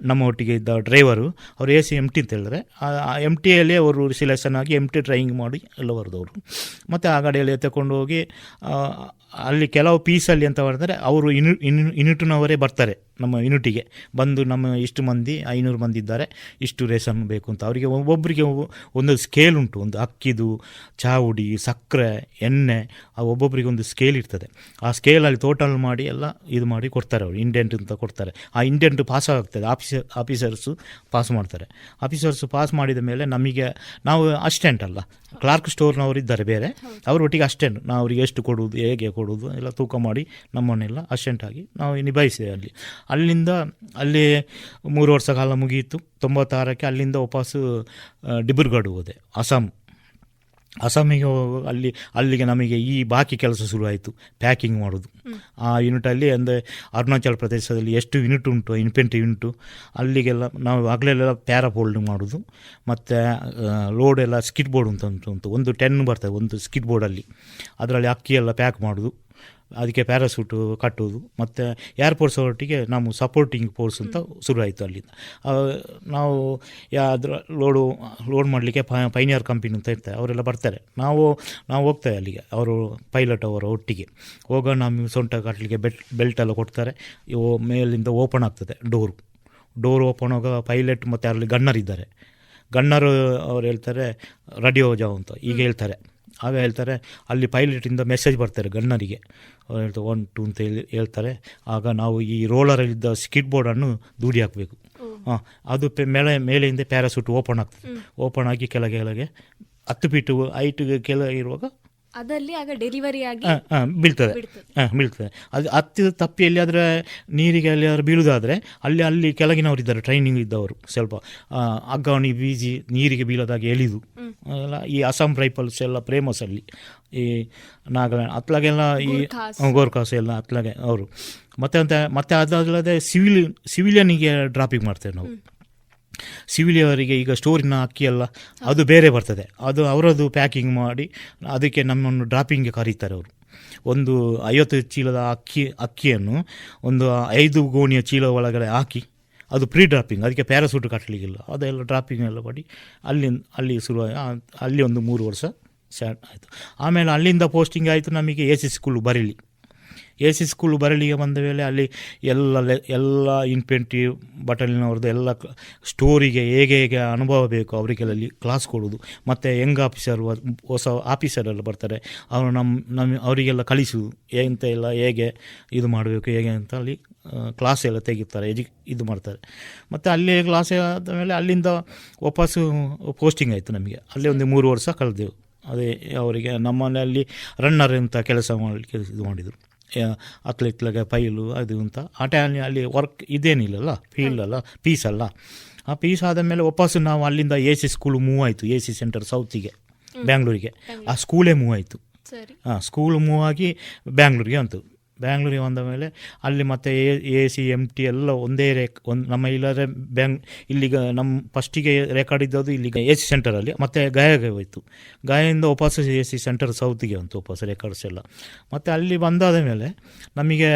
ನಮ್ಮ ಒಟ್ಟಿಗೆ ಇದ್ದ ಡ್ರೈವರು, ಅವರು ಎ ಸಿ ಎಂ ಟಿ ಅಂತ ಹೇಳಿದ್ರೆ ಎಂ ಟಿಯಲ್ಲಿ ಅವರು ಸಿಲೆಕ್ಷನ್ ಆಗಿ ಎಂ ಟಿ ಡ್ರೈವಿಂಗ್ ಮಾಡಿ ಎಲ್ಲ ಬರೆದವರು. ಮತ್ತು ಆ ಗಾಡಿಯಲ್ಲಿ ತಗೊಂಡು ಹೋಗಿ ಅಲ್ಲಿ ಕೆಲವು ಪೀಸಲ್ಲಿ ಅಂತ ಬರ್ತಾರೆ ಅವರು ಇನು ಇನ್ನು ಯೂನಿಟ್ನವರೇ ಬರ್ತಾರೆ ನಮ್ಮ ಯೂನಿಟಿಗೆ ಬಂದು ನಮ್ಮ ಇಷ್ಟು ಮಂದಿ ಐನೂರು ಮಂದಿ ಇದ್ದಾರೆ ಇಷ್ಟು ರೇಷನ್ ಬೇಕು ಅಂತ. ಅವರಿಗೆ ಒಬ್ಬೊಬ್ಬರಿಗೆ ಒಂದು ಸ್ಕೇಲ್ ಉಂಟು ಒಂದು ಅಕ್ಕಿದು ಚಾವುಡಿ ಸಕ್ಕರೆ ಎಣ್ಣೆ ಆ ಒಬ್ಬೊಬ್ಬರಿಗೆ ಒಂದು ಸ್ಕೇಲ್ ಇರ್ತದೆ. ಆ ಸ್ಕೇಲಲ್ಲಿ ಟೋಟಲ್ ಮಾಡಿ ಎಲ್ಲ ಇದು ಮಾಡಿ ಕೊಡ್ತಾರೆ ಅವರು ಇಂಡೆಂಟ್ ಅಂತ ಕೊಡ್ತಾರೆ. ಆ ಇಂಡೆಂಟ್ ಪಾಸ್ ಆಗ್ತದೆ ಆಫೀಸರ್ ಆಫೀಸರ್ಸು ಪಾಸ್ ಮಾಡ್ತಾರೆ. ಆಫೀಸರ್ಸು ಪಾಸ್ ಮಾಡಿದ ಮೇಲೆ ನಮಗೆ ನಾವು ಅಷ್ಟೆಂಟ್ ಅಲ್ಲ. ಕ್ಲಾರ್ಕ್ ಸ್ಟೋರ್ನವರು ಇದ್ದಾರೆ ಬೇರೆ. ಅವರೊಟ್ಟಿಗೆ ಅಷ್ಟೆಂಟ್ ನಾವು ಅವರಿಗೆ ಎಷ್ಟು ಕೊಡುವುದು ಹೇಗೆ ಕೊಡುವುದು ಎಲ್ಲ ತೂಕ ಮಾಡಿ ನಮ್ಮನ್ನೆಲ್ಲ ಅಶೆಂಟಾಗಿ ನಾವು ನಿಭಾಯಿಸಿದೆ ಅಲ್ಲಿ. ಅಲ್ಲಿಂದ ಅಲ್ಲಿ ಮೂರು ವರ್ಷ ಕಾಲ ಮುಗಿಯಿತು. ತೊಂಬತ್ತಾರಕ್ಕೆ ಅಲ್ಲಿಂದ ವಾಪಸ್ಸು ಡಿಬ್ರುಗಡ್ ಡಿಬ್ರುಗಢ ಹೋದೆ, ಅಸ್ಸಾಂ. ಅಸ್ಸಾಮಿಗೆ ಹೋಗುವಾಗ ಅಲ್ಲಿ ಅಲ್ಲಿಗೆ ನಮಗೆ ಈ ಬಾಕಿ ಕೆಲಸ ಶುರುವಾಯಿತು. ಪ್ಯಾಕಿಂಗ್ ಮಾಡೋದು. ಆ ಯೂನಿಟಲ್ಲಿ ಅಂದರೆ ಅರುಣಾಚಲ ಪ್ರದೇಶದಲ್ಲಿ ಎಷ್ಟು ಯೂನಿಟ್ ಉಂಟು ಇನ್ಫೆಂಟ್ರಿ ಯೂನಿಟು ಅಲ್ಲಿಗೆಲ್ಲ ನಾವು ಆಗಲೆಲ್ಲ ಪ್ಯಾರಾ ಫೋಲ್ಡಿಂಗ್ ಮಾಡೋದು. ಮತ್ತು ಲೋಡ್ ಎಲ್ಲ ಸ್ಕಿಟ್ ಬೋರ್ಡ್ ಅಂತ ಉಂಟು. ಉಂಟು ಒಂದು ಟೆನ್ ಬರ್ತದೆ ಒಂದು ಸ್ಕಿಟ್ ಬೋರ್ಡಲ್ಲಿ ಅದರಲ್ಲಿ ಅಕ್ಕಿ ಎಲ್ಲ ಪ್ಯಾಕ್ ಮಾಡೋದು. ಅದಕ್ಕೆ ಪ್ಯಾರಾಸೂಟು ಕಟ್ಟುವುದು. ಮತ್ತು ಏರ್ ಫೋರ್ಸ್ ಒಟ್ಟಿಗೆ ನಾವು ಸಪೋರ್ಟಿಂಗ್ ಫೋರ್ಸ್ ಅಂತ ಶುರುವಾಯಿತು ಅಲ್ಲಿಂದ. ನಾವು ಯಾವ್ದ್ರ ಲೋಡು ಲೋಡ್ ಮಾಡಲಿಕ್ಕೆ ಪೈನಿಯರ್ ಕಂಪನಿ ಅಂತ ಇರ್ತಾರೆ ಅವರೆಲ್ಲ ಬರ್ತಾರೆ. ನಾವು ನಾವು ಹೋಗ್ತೇವೆ ಅಲ್ಲಿಗೆ. ಅವರು ಪೈಲಟ್ ಅವರ ಒಟ್ಟಿಗೆ. ಹೋಗೋ ನಮ್ಮ ಸೊಂಟ ಕಟ್ಟಲಿಕ್ಕೆ ಬೆಲ್ಟ್ ಬೆಲ್ಟ್ ಎಲ್ಲ ಕೊಡ್ತಾರೆ. ಮೇಲಿಂದ ಓಪನ್ ಆಗ್ತದೆ ಡೋರು ಡೋರ್ ಓಪನ್ ಆಗ ಪೈಲಟ್ ಮತ್ತು ಅಲ್ಲಿ ಗನ್ನರ್ ಇದ್ದಾರೆ ಗಣ್ಣರು ಅವ್ರು ಹೇಳ್ತಾರೆ ರೇಡಿಯೋ ಜಾವ್ ಅಂತ. ಈಗ ಹೇಳ್ತಾರೆ. ಆಗ ಹೇಳ್ತಾರೆ ಅಲ್ಲಿ ಪೈಲಟಿಂದ ಮೆಸೇಜ್ ಬರ್ತಾರೆ ಗನ್ನರಿಗೆ ಅವ್ರು ಹೇಳ್ತಾರೆ ಒನ್ ಟು ಅಂತ ಹೇಳಿ ಹೇಳ್ತಾರೆ. ಆಗ ನಾವು ಈ ರೋಲರಲ್ಲಿದ್ದ ಸ್ಕಿಡ್ ಬೋರ್ಡನ್ನು ದೂಡಿ ಹಾಕಬೇಕು. ಹಾಂ ಅದು ಪೆ- ಮೇಲೆ ಮೇಲೆಯಿಂದ ಪ್ಯಾರಾಸೂಟ್ ಓಪನ್ ಆಗ್ತದೆ. ಓಪನ್ ಆಗಿ ಕೆಳಗೆ ಕೆಳಗೆ ಹತ್ತು ಫೀಟು ಹೈಟ್ಗೆ ಕೆಳಗೆ ಇರುವಾಗ ಅದಲ್ಲಿ ಆಗ ಡೆಲಿವರಿ ಆಗಿ ಹಾಂ ಹಾಂ ಬೀಳ್ತದೆ. ಹಾಂ ಬೀಳ್ತದೆ. ಅದು ಹತ್ತಿದ ತಪ್ಪಿ ಎಲ್ಲಿಯಾದರೆ ನೀರಿಗೆ ಎಲ್ಲಿಯಾದ್ರೂ ಬೀಳುದಾದ್ರೆ ಅಲ್ಲಿ ಅಲ್ಲಿ ಕೆಳಗಿನವರು ಇದ್ದಾರೆ ಟ್ರೈನಿಂಗ್ ಇದ್ದವರು ಸ್ವಲ್ಪ. ಅಗ್ಗವಣಿ ಬೀಜಿ ನೀರಿಗೆ ಬೀಳೋದಾಗಿ ಎಳಿದು. ಎಲ್ಲ ಈ ಅಸ್ಸಾಂ ರೈಫಲ್ಸ್ ಎಲ್ಲ ಪ್ರೇಮಸ್ ಅಲ್ಲಿ. ಈ ನಾಗಾಲ್ಯಾಂಡ್ ಅತ್ಲಾಗೆಲ್ಲ ಈ ಗೋರ್ಖಾಸ್. ಎಲ್ಲ ಅತ್ಲಾಗೆ ಅವರು. ಮತ್ತೆ ಅಂತ ಮತ್ತೆ ಅದಲ್ಲದೆ ಸಿವಿಲ್ ಸಿವಿಲಿಯನಿಗೆ ಡ್ರಾಪಿಂಗ್ ಮಾಡ್ತೇವೆ ನಾವು. ಸಿವಿಲಿಯವರಿಗೆ ಈಗ ಸ್ಟೋರಿನ ಅಕ್ಕಿಯೆಲ್ಲ ಅದು ಬೇರೆ ಬರ್ತದೆ. ಅದು ಅವರದ್ದು ಪ್ಯಾಕಿಂಗ್ ಮಾಡಿ, ಅದಕ್ಕೆ ನಮ್ಮನ್ನು ಡ್ರಾಪಿಂಗ್ಗೆ ಕರೀತಾರೆ ಅವರು. ಒಂದು ಐವತ್ತು ಚೀಲದ ಅಕ್ಕಿ, ಅಕ್ಕಿಯನ್ನು ಒಂದು ಐದು ಗೋಣಿಯ ಚೀಲ ಒಳಗಡೆ ಹಾಕಿ, ಅದು ಪ್ರೀ ಡ್ರಾಪಿಂಗ್ ಅದಕ್ಕೆ ಪ್ಯಾರಾಸೂಟ್ ಕಟ್ಟಲಿಕ್ಕಿಲ್ಲ ಅದೆಲ್ಲ ಡ್ರಾಪಿಂಗ್ ಎಲ್ಲ ಮಾಡಿ ಅಲ್ಲಿ ಅಲ್ಲಿ ಶುರು ಅಲ್ಲಿ ಒಂದು ಮೂರು ವರ್ಷ ಸ್ಟಾರ್ಟ್ ಆಯಿತು. ಆಮೇಲೆ ಅಲ್ಲಿಂದ ಪೋಸ್ಟಿಂಗ್ ಆಯಿತು, ನಮಗೆ A C school Bareilly. A C school ಬರಲಿಗೆ ಬಂದ ಮೇಲೆ ಅಲ್ಲಿ ಎಲ್ಲ ಲೆ, ಎಲ್ಲ ಇನ್ಫೆಂಟ್ರಿ ಬಟಲಿನವ್ರದ್ದು ಎಲ್ಲ ಸ್ಟೋರಿಗೆ ಹೇಗೆ ಹೇಗೆ ಅನುಭವ ಬೇಕು ಅವರಿಗೆಲ್ಲ ಅಲ್ಲಿ ಕ್ಲಾಸ್ ಕೊಡೋದು ಮತ್ತು ಯಂಗ್ ಆಫೀಸರ್ ಹೊಸ ಆಫೀಸರ್ ಎಲ್ಲ ಬರ್ತಾರೆ. ಅವರು ನಮ್ಮ ನಮ್ಮ ಅವರಿಗೆಲ್ಲ ಕಲಿಸೋದು ಎಂತ ಎಲ್ಲ ಹೇಗೆ ಇದು ಮಾಡಬೇಕು, ಹೇಗೆ ಅಂತ ಅಲ್ಲಿ ಕ್ಲಾಸ್ ಎಲ್ಲ ತೆಗಿತಾರೆ, ಎಜು, ಇದು ಮಾಡ್ತಾರೆ. ಮತ್ತು ಅಲ್ಲಿ ಕ್ಲಾಸ್ ಆದ ಮೇಲೆ ಅಲ್ಲಿಂದ ವಾಪಸ್ಸು ಪೋಸ್ಟಿಂಗ್ ಆಯಿತು ನಮಗೆ. ಅಲ್ಲಿ ಒಂದು ಮೂರು ವರ್ಷ ಕಳೆದೆವು. ಅದೇ ಅವರಿಗೆ ನಮ್ಮಲ್ಲಿ ರನ್ನರ್ ಅಂತ ಕೆಲಸ ಮಾಡಿ ಕೆಲಸ ಇದು ಮಾಡಿದರು. ಅತ್ಲೆಟ್ಲಾಗ ಪೈಲು ಅದು ಅಂತ. ಆ ಟೈಮಲ್ಲಿ ಅಲ್ಲಿ ವರ್ಕ್ ಇದೇನಿಲ್ಲಲ್ಲ ಫೀಲ್ಡ್ ಅಲ್ಲ ಪೀಸ್ ಅಲ್ಲ. ಆ ಪೀಸ್ ಆದ ಮೇಲೆ ವಾಪಸ್ಸು ನಾವು ಅಲ್ಲಿಂದ ಎ ಸಿ ಸ್ಕೂಲ್ ಮೂವ್ ಆಯಿತು ಎ ಸಿ ಸೆಂಟರ್ ಸೌತಿಗೆ ಬ್ಯಾಂಗ್ಳೂರಿಗೆ ಆ ಸ್ಕೂಲೇ ಮೂವ್ ಆಯಿತು. ಹಾಂ ಸ್ಕೂಲ್ ಮೂವ್ ಆಗಿ ಬ್ಯಾಂಗ್ಳೂರಿಗೆ ಅಂತು ಬ್ಯಾಂಗ್ಳೂರಿಗೆ ಬಂದ ಮೇಲೆ ಅಲ್ಲಿ ಮತ್ತೆ A A C M T ಎಲ್ಲ ಒಂದೇ ರೇಕ್ ಒಂದು ನಮ್ಮ ಇಲ್ಲದ್ರೆ ಬ್ಯಾಂಗ್ ಇಲ್ಲಿಗ ನಮ್ಮ ಫಸ್ಟಿಗೆ ರೆಕಾರ್ಡ್ ಇದ್ದದ್ದು ಇಲ್ಲಿಗೆ ಎ ಸಿ ಸೆಂಟರಲ್ಲಿ ಮತ್ತು ಗಾಯಗೆ ಹೋಯಿತು. ಗಾಯದಿಂದ ವಾಪಸ್ ಎ ಸಿ ಸೆಂಟರ್ ಸೌತಿಗೆ ಅಂತು ವಾಪಸ್ ರೆಕಾರ್ಡ್ಸ್ ಎಲ್ಲ. ಮತ್ತು ಅಲ್ಲಿ ಬಂದಾದ ಮೇಲೆ ನಮಗೆ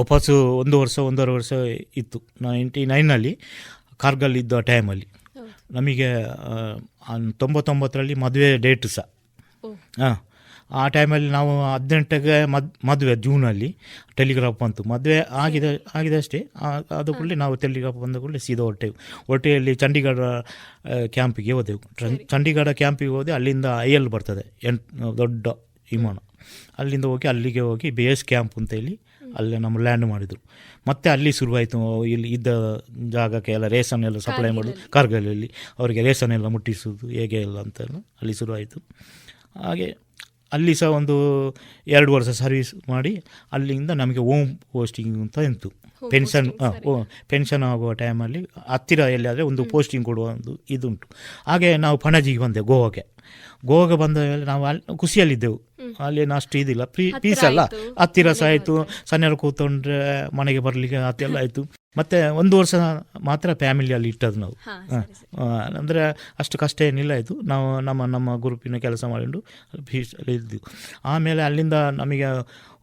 ವಾಪಸ್ಸು ಒಂದು ವರ್ಷ ಒಂದೂವರೆ ವರ್ಷ ಇತ್ತು. ನೈಂಟಿ ನೈನಲ್ಲಿ ಕಾರ್ಗಲ್ ಇದ್ದ ಟೈಮಲ್ಲಿ ನಮಗೆ ತೊಂಬತ್ತೊಂಬತ್ತರಲ್ಲಿ ಮದುವೆ ಡೇಟ್ ಸಹ ಹಾಂ. ಆ ಟೈಮಲ್ಲಿ ನಾವು ಹದಿನೆಂಟಕ್ಕೆ ಮದ್ ಮದುವೆ ಜೂನಲ್ಲಿ ಟೆಲಿಗ್ರಾಫ್ ಬಂತು. ಮದುವೆ ಆಗಿದೆ ಆಗಿದೆ ಅಷ್ಟೇ ಅದು ಕೂಡಲೇ ನಾವು ಟೆಲಿಗ್ರಾಫ್ ಬಂದ ಕೂಡಲೇ ಸೀದಾ ಹೊಟ್ಟೆವು ಹೊಟ್ಟೆಯಲ್ಲಿ ಚಂಡೀಗಢ ಕ್ಯಾಂಪಿಗೆ ಹೋದೆವು. ಚಂಡೀಗಢ ಕ್ಯಾಂಪಿಗೆ ಹೋದೆ ಅಲ್ಲಿಂದ ಐ ಎಲ್ ಬರ್ತದೆ ಎಂಟು ದೊಡ್ಡ ವಿಮಾನ. ಅಲ್ಲಿಂದ ಹೋಗಿ ಅಲ್ಲಿಗೆ ಹೋಗಿ ಬೇಸ್ ಕ್ಯಾಂಪ್ ಅಂತ ಹೇಳಿ ಅಲ್ಲೇ ನಮ್ಮ ಲ್ಯಾಂಡ್ ಮಾಡಿದರು. ಮತ್ತೆ ಅಲ್ಲಿ ಶುರುವಾಯಿತು ಇಲ್ಲಿ ಇದ್ದ ಜಾಗಕ್ಕೆ ಎಲ್ಲ ರೇಷನ್ ಎಲ್ಲ ಸಪ್ಲೈ ಮಾಡೋದು ಕಾರ್ಗಲಲ್ಲಿ ಅವರಿಗೆ ರೇಷನ್ ಎಲ್ಲ ಮುಟ್ಟಿಸೋದು ಹೇಗೆ ಎಲ್ಲ ಅಂತ ಅಲ್ಲಿ ಶುರುವಾಯಿತು. ಹಾಗೆ ಅಲ್ಲಿ ಸಹ ಒಂದು ಎರಡು ವರ್ಷ ಸರ್ವಿಸ್ ಮಾಡಿ ಅಲ್ಲಿಂದ ನಮಗೆ ಓಮ್ ಪೋಸ್ಟಿಂಗ್ ಅಂತ ಇತ್ತು ಪೆನ್ಷನ್ ಪೆನ್ಷನ್ ಆಗುವ ಟೈಮಲ್ಲಿ ಹತ್ತಿರ ಎಲ್ಲಿಯಾದರೆ ಒಂದು ಪೋಸ್ಟಿಂಗ್ ಕೊಡುವ ಒಂದು ಇದುಂಟು. ಹಾಗೆ ನಾವು ಪಣಜಿಗೆ ಬಂದೆ ಗೋವಾಗೆ ಗೋವಾಗೆ ಬಂದ ಮೇಲೆ ನಾವು ಅಲ್ಲಿ ಖುಷಿಯಲ್ಲಿದ್ದೆವು ಅಲ್ಲೇನು ಅಷ್ಟು ಇದಿಲ್ಲ. ಪ್ರೀ ಪೀಸ್ ಅಲ್ಲ. ಹತ್ತಿರ ಸಹ ಆಯಿತು. ಸಣ್ಣ ಕೂತ್ಕೊಂಡ್ರೆ ಮನೆಗೆ ಬರಲಿಕ್ಕೆ ಅದೆಲ್ಲ ಆಯಿತು. ಮತ್ತೆ ಒಂದು ವರ್ಷ ಮಾತ್ರ ಫ್ಯಾಮಿಲಿಯಲ್ಲಿ ಇಟ್ಟದ್ದು ನಾವು. ಅಂದರೆ ಅಷ್ಟು ಕಷ್ಟ ಏನಿಲ್ಲ ಆಯಿತು. ನಾವು ನಮ್ಮ ನಮ್ಮ ಗ್ರೂಪಿನ ಕೆಲಸ ಮಾಡಿಕೊಂಡು ಪೀಸಲ್ಲಿ ಇದ್ದೆವು ಆಮೇಲೆ ಅಲ್ಲಿಂದ ನಮಗೆ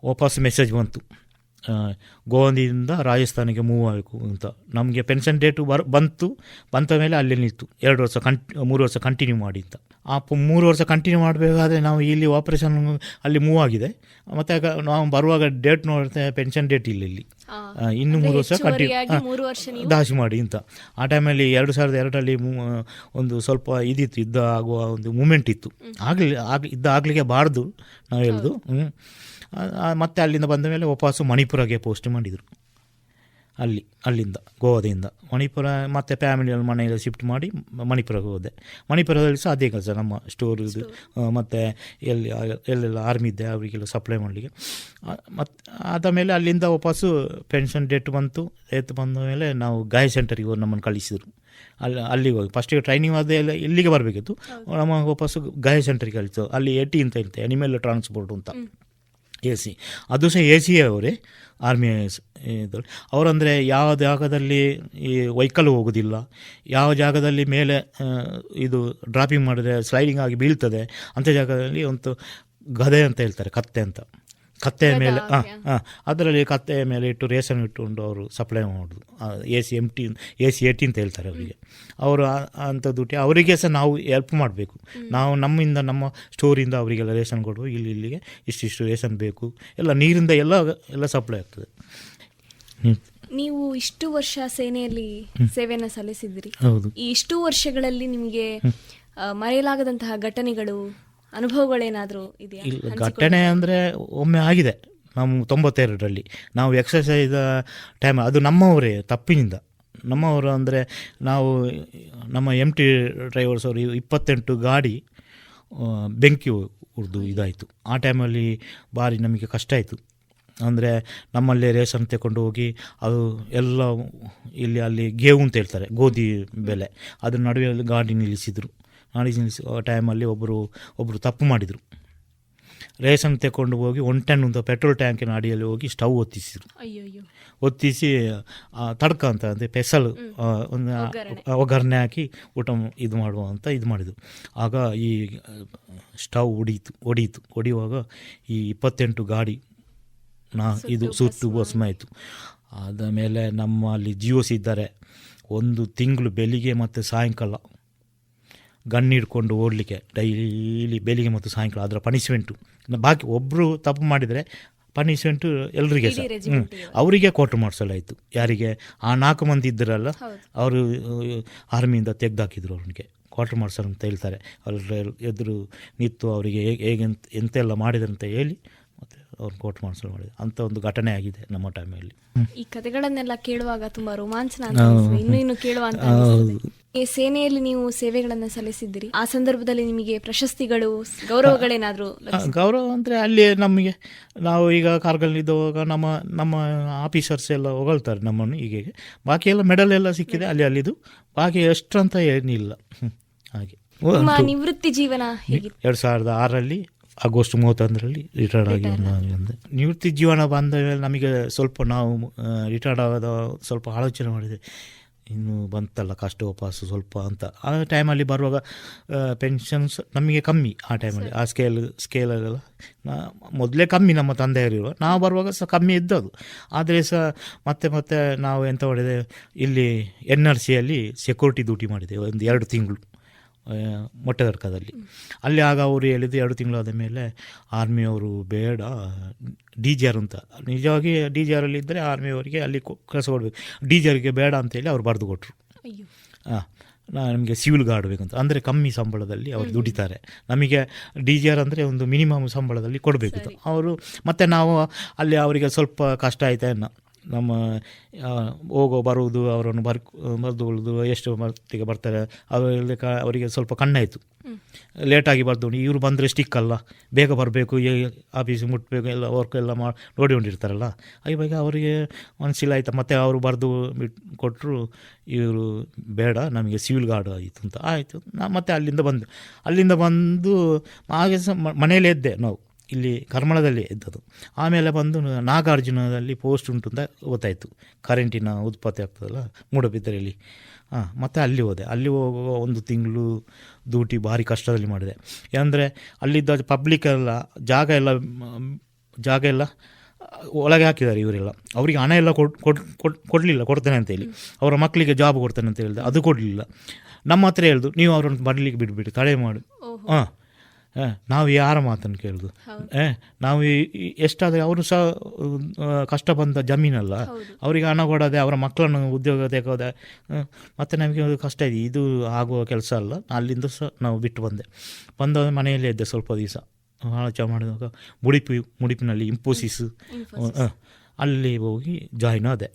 ವಾಪಸ್ ಮೆಸೇಜ್ ಬಂತು. ಆ, ಗೋವಾದಿಂದ ರಾಜಸ್ಥಾನಿಗೆ ಮೂವ್ ಆಗಬೇಕು ಅಂತ. ನಮಗೆ ಪೆನ್ಷನ್ ಡೇಟು ಬರ್ ಬಂತು ಬಂತ ಮೇಲೆ ಅಲ್ಲಿ ನಿಂತು ಎರಡು ವರ್ಷ ಕಂಟ್ ಮೂರು ವರ್ಷ ಕಂಟಿನ್ಯೂ ಮಾಡಿ ಅಂತ. ಆ ಪ- ಮೂರು ವರ್ಷ ಕಂಟಿನ್ಯೂ ಮಾಡಬೇಕಾದ್ರೆ ನಾವು ಇಲ್ಲಿ ಆಪ್ರೇಷನ್ ಅಲ್ಲಿ ಮೂವ್ ಆಗಿದೆ. ಮತ್ತು ಆಗ ನಾವು ಬರುವಾಗ ಡೇಟ್ ನೋಡ್ತೇವೆ ಪೆನ್ಷನ್ ಡೇಟ್ ಇಲ್ಲ ಇಲ್ಲಿ. ಇನ್ನು ಮೂರು ವರ್ಷ ಕಂಟಿನ್ಯೂ ಮೂರು ವರ್ಷ ನೀವು? ದಾಸಿ ಮಾಡಿ ಅಂತ. ಆ ಟೈಮಲ್ಲಿ ಎರಡು ಸಾವಿರದ ಎರಡರಲ್ಲಿ ಮು- ಒಂದು ಸ್ವಲ್ಪ ಇದಿತ್ತು ಯುದ್ಧ ಆಗುವ ಒಂದು ಮೂಮೆಂಟ್ ಇತ್ತು. ಆಗಲಿ ಆಗ ಇದ್ದ ಆಗಲಿಕ್ಕೆ ಬಾರ್ದು ನಾವು ಹೇಳೋದು. ಹ್ಞೂ ಮತ್ತೆ ಅಲ್ಲಿಂದ ಬಂದ ಮೇಲೆ ವಾಪಸ್ಸು ಮಣಿಪುರಗೆ ಪೋಸ್ಟ್ ಮಾಡಿದರು. ಅಲ್ಲಿ ಅಲ್ಲಿಂದ ಗೋವಾದಿಂದ. ಮಣಿಪುರ ಮತ್ತೆ ಫ್ಯಾಮಿಲಿಯಲ್ಲಿ ಮನೆಯಲ್ಲಿ ಶಿಫ್ಟ್ ಮಾಡಿ ಮಣಿಪುರಕ್ಕೆ ಹೋದೆ. ಮಣಿಪುರದಲ್ಲಿ ಸಹ ಅದೇ ಕೆಲಸ ನಮ್ಮ ಸ್ಟೋರ್ ಇದು ಮತ್ತು ಎಲ್ಲಿ ಎಲ್ಲೆಲ್ಲ ಆರ್ಮಿ ಇದ್ದೆ ಅವರಿಗೆಲ್ಲ ಸಪ್ಲೈ ಮಾಡಲಿಕ್ಕೆ. ಮತ್ತು ಆದ ಮೇಲೆ ಅಲ್ಲಿಂದ ವಾಪಸ್ಸು ಪೆನ್ಷನ್ ಡೇಟ್ ಬಂತು. ಡೇಟ್ ಬಂದ ಮೇಲೆ ನಾವು ಗಾಯ ಸೆಂಟರಿಗೆ ನಮ್ಮನ್ನು ಕಳಿಸಿದರು. ಅಲ್ಲಿ ಅಲ್ಲಿಗೆ ಹೋಗಿ. ಫಸ್ಟಿಗೆ ಟ್ರೈನಿಂಗ್ ಆದ ಎಲ್ಲ ಇಲ್ಲಿಗೆ ಬರಬೇಕಿತ್ತು. ನಮ್ಮ ವಾಪಸ್ಸು ಗಾಯ ಸೆಂಟರಿಗೆ ಕಳಿಸ್ತು ಅಲ್ಲಿ ಎ ಟಿ ಅಂತ ಇರುತ್ತೆ ಅನಿಮಲ್ ಟ್ರಾನ್ಸ್ಪೋರ್ಟ್ ಅಂತ. ಎ ಸಿ ಅದು ಸಹ ಎ ಸಿ ಅವರೇ ಆರ್ಮಿ ಇದು ಅವರಂದರೆ ಯಾವ ಜಾಗದಲ್ಲಿ ಈ ವೈಕಲ್ ಹೋಗೋದಿಲ್ಲ, ಯಾವ ಜಾಗದಲ್ಲಿ ಮೇಲೆ ಇದು ಡ್ರಾಪಿಂಗ್ ಮಾಡಿದ್ರೆ ಸ್ಲೈಡಿಂಗ್ ಆಗಿ ಬೀಳ್ತದೆ ಅಂಥ ಜಾಗದಲ್ಲಿ ಒಂದು ಗದೆ ಅಂತ ಹೇಳ್ತಾರೆ, ಕತ್ತೆ ಅಂತ. ಕತ್ತೆಯ ಮೇಲೆ ಹಾಂ ಹಾಂ ಅದರಲ್ಲಿ ಕತ್ತೆಯ ಮೇಲೆ ಇಟ್ಟು ರೇಷನ್ ಇಟ್ಟುಕೊಂಡು ಅವರು ಸಪ್ಲೈ ಮಾಡೋದು. A C M T A C A T ಅಂತ ಹೇಳ್ತಾರೆ ಅವರಿಗೆ. ಅವರು ಅಂಥ ದುಡ್ಡು ಅವರಿಗೆ ಸಹ ನಾವು ಹೆಲ್ಪ್ ಮಾಡಬೇಕು. ನಾವು ನಮ್ಮಿಂದ ನಮ್ಮ ಸ್ಟೋರಿಂದ ಅವರಿಗೆಲ್ಲ ರೇಷನ್ ಕೊಡುವ ಇಲ್ಲಿ ಇಲ್ಲಿಗೆ ಇಷ್ಟಿಷ್ಟು ರೇಷನ್ ಬೇಕು. ಎಲ್ಲ ನೀರಿಂದ ಎಲ್ಲ ಎಲ್ಲ ಸಪ್ಲೈ ಆಗ್ತದೆ. ನೀವು ಇಷ್ಟು ವರ್ಷ ಸೇನೆಯಲ್ಲಿ ಸೇವೆಯನ್ನು ಸಲ್ಲಿಸಿದ್ರಿ ಹೌದು. ಈ ಇಷ್ಟು ವರ್ಷಗಳಲ್ಲಿ ನಿಮಗೆ ಮರೆಯಲಾಗದಂತಹ ಘಟನೆಗಳು ಅನುಭವಗಳೇನಾದರೂ ಇದೆಯಾ? ಇಲ್ಲ ಘಟನೆ ಅಂದರೆ ಒಮ್ಮೆ ಆಗಿದೆ. ನಮ್ಮ ತೊಂಬತ್ತೆರಡರಲ್ಲಿ. ನಾವು ಎಕ್ಸಸೈಸ್ ಟೈಮ್ ಅದು ನಮ್ಮವರೇ ತಪ್ಪಿನಿಂದ. ನಮ್ಮವರು ಅಂದರೆ ನಾವು ನಮ್ಮ ಎಂ ಟಿ ಡ್ರೈವರ್ಸ್ ಅವರು ಇಪ್ಪತ್ತೆಂಟು ಗಾಡಿ ಬೆಂಕಿ ಉರಿದು ಇದಾಯಿತು. ಆ ಟೈಮಲ್ಲಿ ಭಾರಿ ನಮಗೆ ಕಷ್ಟ ಆಯಿತು. ಅಂದರೆ ನಮ್ಮಲ್ಲೇ ರೇಷನ್ ತಗೊಂಡು ಹೋಗಿ ಅದು ಎಲ್ಲ ಇಲ್ಲಿ ಅಲ್ಲಿ ಗೇವು ಅಂತ ಹೇಳ್ತಾರೆ ಗೋಧಿ ಬೆಲೆ. ಅದ್ರ ನಡುವೆ ಗಾಡಿ ನಿಲ್ಲಿಸಿದರು. ನಿಲ್ಲಿಸುವ ಟೈಮಲ್ಲಿ ಒಬ್ಬರು ಒಬ್ಬರು ತಪ್ಪು ಮಾಡಿದರು. ರೇಷನ್ ತಗೊಂಡು ಹೋಗಿ ಒನ್ ಟನ್ ಒಂದು ಪೆಟ್ರೋಲ್ ಟ್ಯಾಂಕಿನ ಅಡಿಯಲ್ಲಿ ಹೋಗಿ ಸ್ಟವ್ ಒತ್ತಿಸಿದರು. ಒತ್ತಿಸಿ ತಡ್ಕ ಅಂತ ಅಂದರೆ ಪೆಸಲ್ ಒಂದು ಒಗ್ಗರಣೆ. ಹಾಕಿ ಊಟ ಇದು ಮಾಡುವ ಅಂತ ಇದು ಮಾಡಿದರು. ಆಗ ಈ ಸ್ಟವ್ ಒಡೀತು ಒಡೀತು. ಹೊಡೆಯುವಾಗ ಈ ಇಪ್ಪತ್ತೆಂಟು ಗಾಡಿ ನಾ ಇದು ಸುಟ್ಟು ಭಸ್ಮ ಆಯಿತು ಆದ ಮೇಲೆ ನಮ್ಮಲ್ಲಿ ಜಿಯೋಸ್ ಇದ್ದಾರೆ. ಒಂದು ತಿಂಗಳು ಬೆಳಿಗ್ಗೆ ಮತ್ತು ಸಾಯಂಕಾಲ ಗನ್ ಹಿಡ್ಕೊಂಡು ಓಡಲಿಕ್ಕೆ ಡೈಲಿ ಬೆಳಿಗ್ಗೆ ಮತ್ತು ಸಾಯಂಕಾಲ ಅದರ ಪನಿಷ್ಮೆಂಟು ಬಾಕಿ ಒಬ್ಬರು ತಪ್ಪು ಮಾಡಿದರೆ ಪನಿಷ್ಮೆಂಟು ಎಲ್ರಿಗೆ ಸಹ ಹ್ಞೂ ಅವರಿಗೆ ಕೋರ್ಟ್ ಮಾಡಿಸಲಾಯಿತು. ಯಾರಿಗೆ? ಆ ನಾಲ್ಕು ಮಂದಿ ಇದ್ದರಲ್ಲ ಅವರು ಆರ್ಮಿಯಿಂದ ತೆಗೆದಾಕಿದ್ರು ಅವ್ರಿಗೆ. ಕ್ವಾರ್ಟರ್ ಮಾರ್ಷಲ್ ಅಂತ ಹೇಳ್ತಾರೆ. ಅವ್ರ ಎದುರು ನಿಂತು ಅವರಿಗೆ ಹೇಗೆ ಹೇಗೆ ಎಂತೆಲ್ಲ ಮಾಡಿದ್ರು ಅಂತ ಹೇಳಿ ಮತ್ತೆ ಅವ್ರು ಕೋರ್ಟ್ ಮಾರ್ಷಲ್ ಮಾಡಿದ್ರು. ಅಂತ ಒಂದು ಘಟನೆ ಆಗಿದೆ ನಮ್ಮ ಟೈಮಲ್ಲಿ ಈ ಕಥೆಗಳನ್ನೆಲ್ಲ ಕೇಳುವಾಗ ತುಂಬಾ ರೋಮಾಂಚನ ಇನ್ನು ಇನ್ನು ಕೇಳುವ ಅಂತ ಅನಿಸ್ತದೆ. ಈ ಸೇನೆಯಲ್ಲಿ ನೀವು ಸೇವೆಗಳನ್ನು ಸಲ್ಲಿಸಿದ್ದೀರಿ. ಆ ಸಂದರ್ಭದಲ್ಲಿ ನಿಮಗೆ ಪ್ರಶಸ್ತಿಗಳು ಗೌರವಗಳೇನಾದರೂ ಗೌರವ ಅಂದರೆ ಅಲ್ಲಿ ನಮಗೆ ನಾವು ಈಗ ಕಾರ್ಗಲ್ ಇದ್ದಾಗ ನಮ್ಮ ನಮ್ಮ ಆಫೀಸರ್ಸ್ ಎಲ್ಲ ಹೊಗಳ್ತಾರೆ ನಮ್ಮನ್ನು ಈಗ ಬಾಕಿ ಎಲ್ಲ ಮೆಡಲ್ ಎಲ್ಲ ಸಿಕ್ಕಿದೆ ಅಲ್ಲಿ ಅಲ್ಲಿದು. ಬಾಕಿ ಎಷ್ಟು ಅಂತ ಏನಿಲ್ಲ. ಹಾಗೆ. ನಿವೃತ್ತಿ ಜೀವನ ಎರಡು ಸಾವಿರದ ಆರರಲ್ಲಿ ಆಗಸ್ಟ್ ಮೂವತ್ತೊಂದರಲ್ಲಿ ರಿಟೈರ್ಡ್ ಆಗಿ. ಬಂದೆ ನಿವೃತ್ತಿ ಜೀವನ ಬಂದ ಮೇಲೆ ನಮಗೆ ಸ್ವಲ್ಪ ನಾವು ರಿಟೈರ್ಡ್ ಆಗೋದು ಸ್ವಲ್ಪ ಆಲೋಚನೆ ಮಾಡಿದೆ ಇನ್ನು ಬಂತಲ್ಲ ಕಷ್ಟ, ವಾಪಸ್ಸು ಸ್ವಲ್ಪ ಅಂತ. ಆ ಟೈಮಲ್ಲಿ ಬರುವಾಗ ಪೆನ್ಷನ್ಸ್ ನಮಗೆ ಕಮ್ಮಿ ಆ ಟೈಮಲ್ಲಿ ಆ ಸ್ಕೇಲ್ ಸ್ಕೇಲಲ್ಲೆಲ್ಲ ನಾ, ಮೊದಲೇ ಕಮ್ಮಿ ನಮ್ಮ ತಂದೆಯವರಿರುವ. ನಾವು ಬರುವಾಗ ಸಹ ಕಮ್ಮಿ ಇದ್ದದು ಆದರೆ ಸಹ ಮತ್ತೆ ಮತ್ತೆ ನಾವು ಎಂತ ಮಾಡಿದೆ, ಇಲ್ಲಿ ಎನ್ ಆರ್ ಸಿಯಲ್ಲಿ ಸೆಕ್ಯೂರಿಟಿ ಡ್ಯೂಟಿ ಮಾಡಿದೆ ಒಂದು ಎರಡು ತಿಂಗಳು. ಮೊಟ್ಟೆದರ್ಕದಲ್ಲಿ ಅಲ್ಲಿ ಆಗ ಅವರು ಹೇಳಿದ್ದು ಎರಡು ತಿಂಗಳಾದ ಮೇಲೆ ಆರ್ಮಿಯವರು ಬೇಡ ಡಿ ಜಿ ಆರ್ ಅಂತ. ನಿಜವಾಗಿ ಡಿ ಜಿ ಆರಲ್ಲಿ ಇದ್ದರೆ ಆರ್ಮಿಯವರಿಗೆ ಅಲ್ಲಿ ಕೆಲಸ ಕೊಡಬೇಕು. ಡಿ ಜಿ ಆರ್ಗೆ ಬೇಡ ಅಂತೇಳಿ ಅವ್ರು ಬರೆದು ಕೊಟ್ಟರು ಹಾಂ ನಮಗೆ ಸಿವಿಲ್ ಗಾರ್ಡ್ ಬೇಕಂತ. ಅಂದರೆ ಕಮ್ಮಿ ಸಂಬಳದಲ್ಲಿ ಅವರು ದುಡಿತಾರೆ. ನಮಗೆ ಡಿ ಜಿ ಆರ್ ಅಂದರೆ ಒಂದು ಮಿನಿಮಮ್ ಸಂಬಳದಲ್ಲಿ ಕೊಡಬೇಕಿತ್ತು. ಅವರು ಮತ್ತು ನಾವು ಅಲ್ಲಿ ಅವರಿಗೆ ಸ್ವಲ್ಪ ಕಷ್ಟ ಆಯಿತಾ ನಮ್ಮ ಹೋಗೋ ಬರುವುದು ಅವರನ್ನು ಬರ್ ಬರೆದುಕೊಳ್ಳೋದು ಎಷ್ಟು ಮತ್ತಿಗೆ ಬರ್ತಾರೆ. ಅವರಿಗೆ ಕ ಅವರಿಗೆ ಸ್ವಲ್ಪ ಕಣ್ಣಾಯಿತು ಲೇಟಾಗಿ ಬರೆದು ಇವರು ಬಂದರೆ ಸ್ಟಿಕ್ ಅಲ್ಲ. ಬೇಗ ಬರಬೇಕು ಆಫೀಸಿಗೆ ಮುಟ್ಟಬೇಕು ಎಲ್ಲ ವರ್ಕ್ ಎಲ್ಲ ಮಾಡಿ ನೋಡಿಕೊಂಡಿರ್ತಾರಲ್ಲ. ಇವಾಗ ಅವರಿಗೆ ಮನಸ್ಸಿಲ್ಲ ಆಯ್ತು. ಮತ್ತೆ ಅವರು ಬರೆದು ಬಿಟ್ಟು ಕೊಟ್ಟರು ಇವರು ಬೇಡ ನಮಗೆ ಸಿವಿಲ್ ಗಾರ್ಡ್ ಆಯಿತು ಅಂತ. ಆಯಿತು. ನಾ ಮತ್ತೆ ಅಲ್ಲಿಂದ ಬಂದು. ಅಲ್ಲಿಂದ ಬಂದು ಹಾಗೆ ಸಹ ಮನೆಯಲ್ಲೇ ಇದ್ದೆ ನಾವು. ಇಲ್ಲಿ ಕರ್ಮಳದಲ್ಲಿ ಇದ್ದದ್ದು. ಆಮೇಲೆ ಬಂದು ನಾಗಾರ್ಜುನದಲ್ಲಿ ಪೋಸ್ಟ್ ಉಂಟು ಅಂತ ಗೊತ್ತಾಯಿತು. ಕರೆಂಟಿನ ಉತ್ಪತ್ತಿ ಆಗ್ತದಲ್ಲ ಮೂಡಬಿದ್ದರೆಯಲ್ಲಿ ಹಾಂ ಮತ್ತು ಅಲ್ಲಿ ಹೋದೆ. ಅಲ್ಲಿ ಹೋಗುವ ಒಂದು ತಿಂಗಳು ದೂಟಿ ಭಾರಿ ಕಷ್ಟದಲ್ಲಿ ಮಾಡಿದೆ. ಅಂದರೆ ಅಲ್ಲಿದ್ದ ಪಬ್ಲಿಕ್ ಎಲ್ಲ ಜಾಗ ಎಲ್ಲ ಜಾಗ ಎಲ್ಲ ಒಳಗೆ ಹಾಕಿದ್ದಾರೆ ಇವರೆಲ್ಲ. ಅವರಿಗೆ ಹಣ ಎಲ್ಲ ಕೊಡ್ ಕೊಡ್ ಕೊಡ್ ಕೊಡಲಿಲ್ಲ ಕೊಡ್ತೇನೆ ಅಂತೇಳಿ ಅವರ ಮಕ್ಕಳಿಗೆ ಜಾಬ್ ಕೊಡ್ತೇನೆ ಅಂತ ಹೇಳಿದೆ. ಅದು ಕೊಡಲಿಲ್ಲ. ನಮ್ಮ ಹತ್ರ ಹೇಳ್ದು ನೀವು ಅವ್ರನ್ನ ಬರಲಿಕ್ಕೆ ಬಿಟ್ಬಿಡಿ ತಡೆ ಮಾಡಿ. ಹಾಂ ನಾವು ಯಾರ ಮಾತನ್ನು ಕೇಳೋದು. ನಾವು ಎಷ್ಟಾದರೆ ಅವರು ಸಹ ಕಷ್ಟ ಬಂದ ಜಮೀನಲ್ಲ. ಅವರಿಗೆ ಹಣ ಕೊಡದೆ ಅವರ ಮಕ್ಕಳನ್ನು ಉದ್ಯೋಗ ತೆಗೋದೆ ಮತ್ತು ಮತ್ತೆ ನಮಗೆ ಒಂದು ಕಷ್ಟ ಇದೆ. ಇದು ಆಗುವ ಕೆಲಸ ಅಲ್ಲ. ಅಲ್ಲಿಂದ ಸಹ ನಾವು ಬಿಟ್ಟು ಬಂದೆ. ಬಂದ ಮನೆಯಲ್ಲೇ ಇದ್ದೆ ಸ್ವಲ್ಪ ದಿವಸ. ಆಲೋಚನೆ ಮಾಡಿದಾಗ ಮುಡಿಪು ಮುಡಿಪಿನಲ್ಲಿ ಇಂಪೋಸಿಸ್ ಅಲ್ಲಿ ಹೋಗಿ ಜಾಯ್ನ್ ಆದೆ.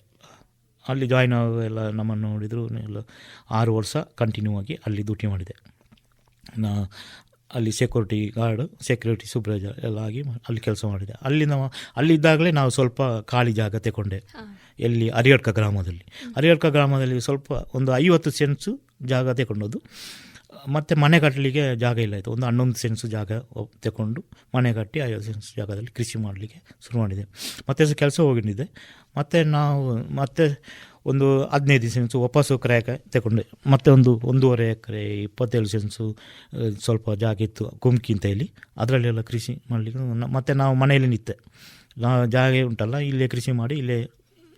ಅಲ್ಲಿ ಜಾಯ್ನ್ ಎಲ್ಲ ನಮ್ಮನ್ನು ನೋಡಿದರು. ಎಲ್ಲ ಆರು ವರ್ಷ ಕಂಟಿನ್ಯೂ ಆಗಿ ಅಲ್ಲಿ ಡ್ಯೂಟಿ ಮಾಡಿದೆ. ನಾ ಅಲ್ಲಿ ಸೆಕ್ಯೂರಿಟಿ ಗಾರ್ಡು ಸೆಕ್ಯೂರಿಟಿ ಸೂಪರ್ವೈಸರ್ ಎಲ್ಲ ಆಗಿ ಅಲ್ಲಿ ಕೆಲಸ ಮಾಡಿದೆ. ಅಲ್ಲಿ ನಾವು ಅಲ್ಲಿದ್ದಾಗಲೇ ನಾವು ಸ್ವಲ್ಪ ಖಾಲಿ ಜಾಗ ತಗೊಂಡೆ ಎಲ್ಲಿ ಅರಿಯಡ್ಕ ಗ್ರಾಮದಲ್ಲಿ. ಅರಿಯಡ್ಕ ಗ್ರಾಮದಲ್ಲಿ ಸ್ವಲ್ಪ ಒಂದು ಐವತ್ತು ಸೆನ್ಸು ಜಾಗ ತಗೊಂಡದ್ದು ಮತ್ತು ಮನೆ ಕಟ್ಟಲಿಕ್ಕೆ ಜಾಗ ಇಲ್ಲ ಆಯಿತು ಒಂದು ಹನ್ನೊಂದು ಸೆನ್ಸು ಜಾಗ ತಗೊಂಡು ಮನೆ ಕಟ್ಟಿ ಐವತ್ತು ಸೆನ್ಸ್ ಜಾಗದಲ್ಲಿ ಕೃಷಿ ಮಾಡಲಿಕ್ಕೆ ಶುರು ಮಾಡಿದೆ. ಮತ್ತೆ ಕೆಲಸ ಹೋಗಿದ್ದೆ. ಮತ್ತು ನಾವು ಮತ್ತೆ ಒಂದು ಹದಿನೈದು ಸೆನ್ಸು ವಾಪಸ್ಸು ಕ್ರ್ಯಾಕ ತಗೊಂಡೆ ಮತ್ತೆ ಒಂದು ಒಂದೂವರೆ ಎಕರೆ ಇಪ್ಪತ್ತೇಳು ಸೆನ್ಸು ಸ್ವಲ್ಪ ಜಾಗ ಇತ್ತು ಕುಮ್ಕಿ ಅಂತ ಹೇಳಿ. ಅದರಲ್ಲೆಲ್ಲ ಕೃಷಿ ಮಾಡಲಿಕ್ಕೆ ಮತ್ತೆ ನಾವು ಮನೆಯಲ್ಲಿ ನಿಂತೆ ಜಾಗ ಉಂಟಲ್ಲ ಇಲ್ಲೇ ಕೃಷಿ ಮಾಡಿ ಇಲ್ಲೇ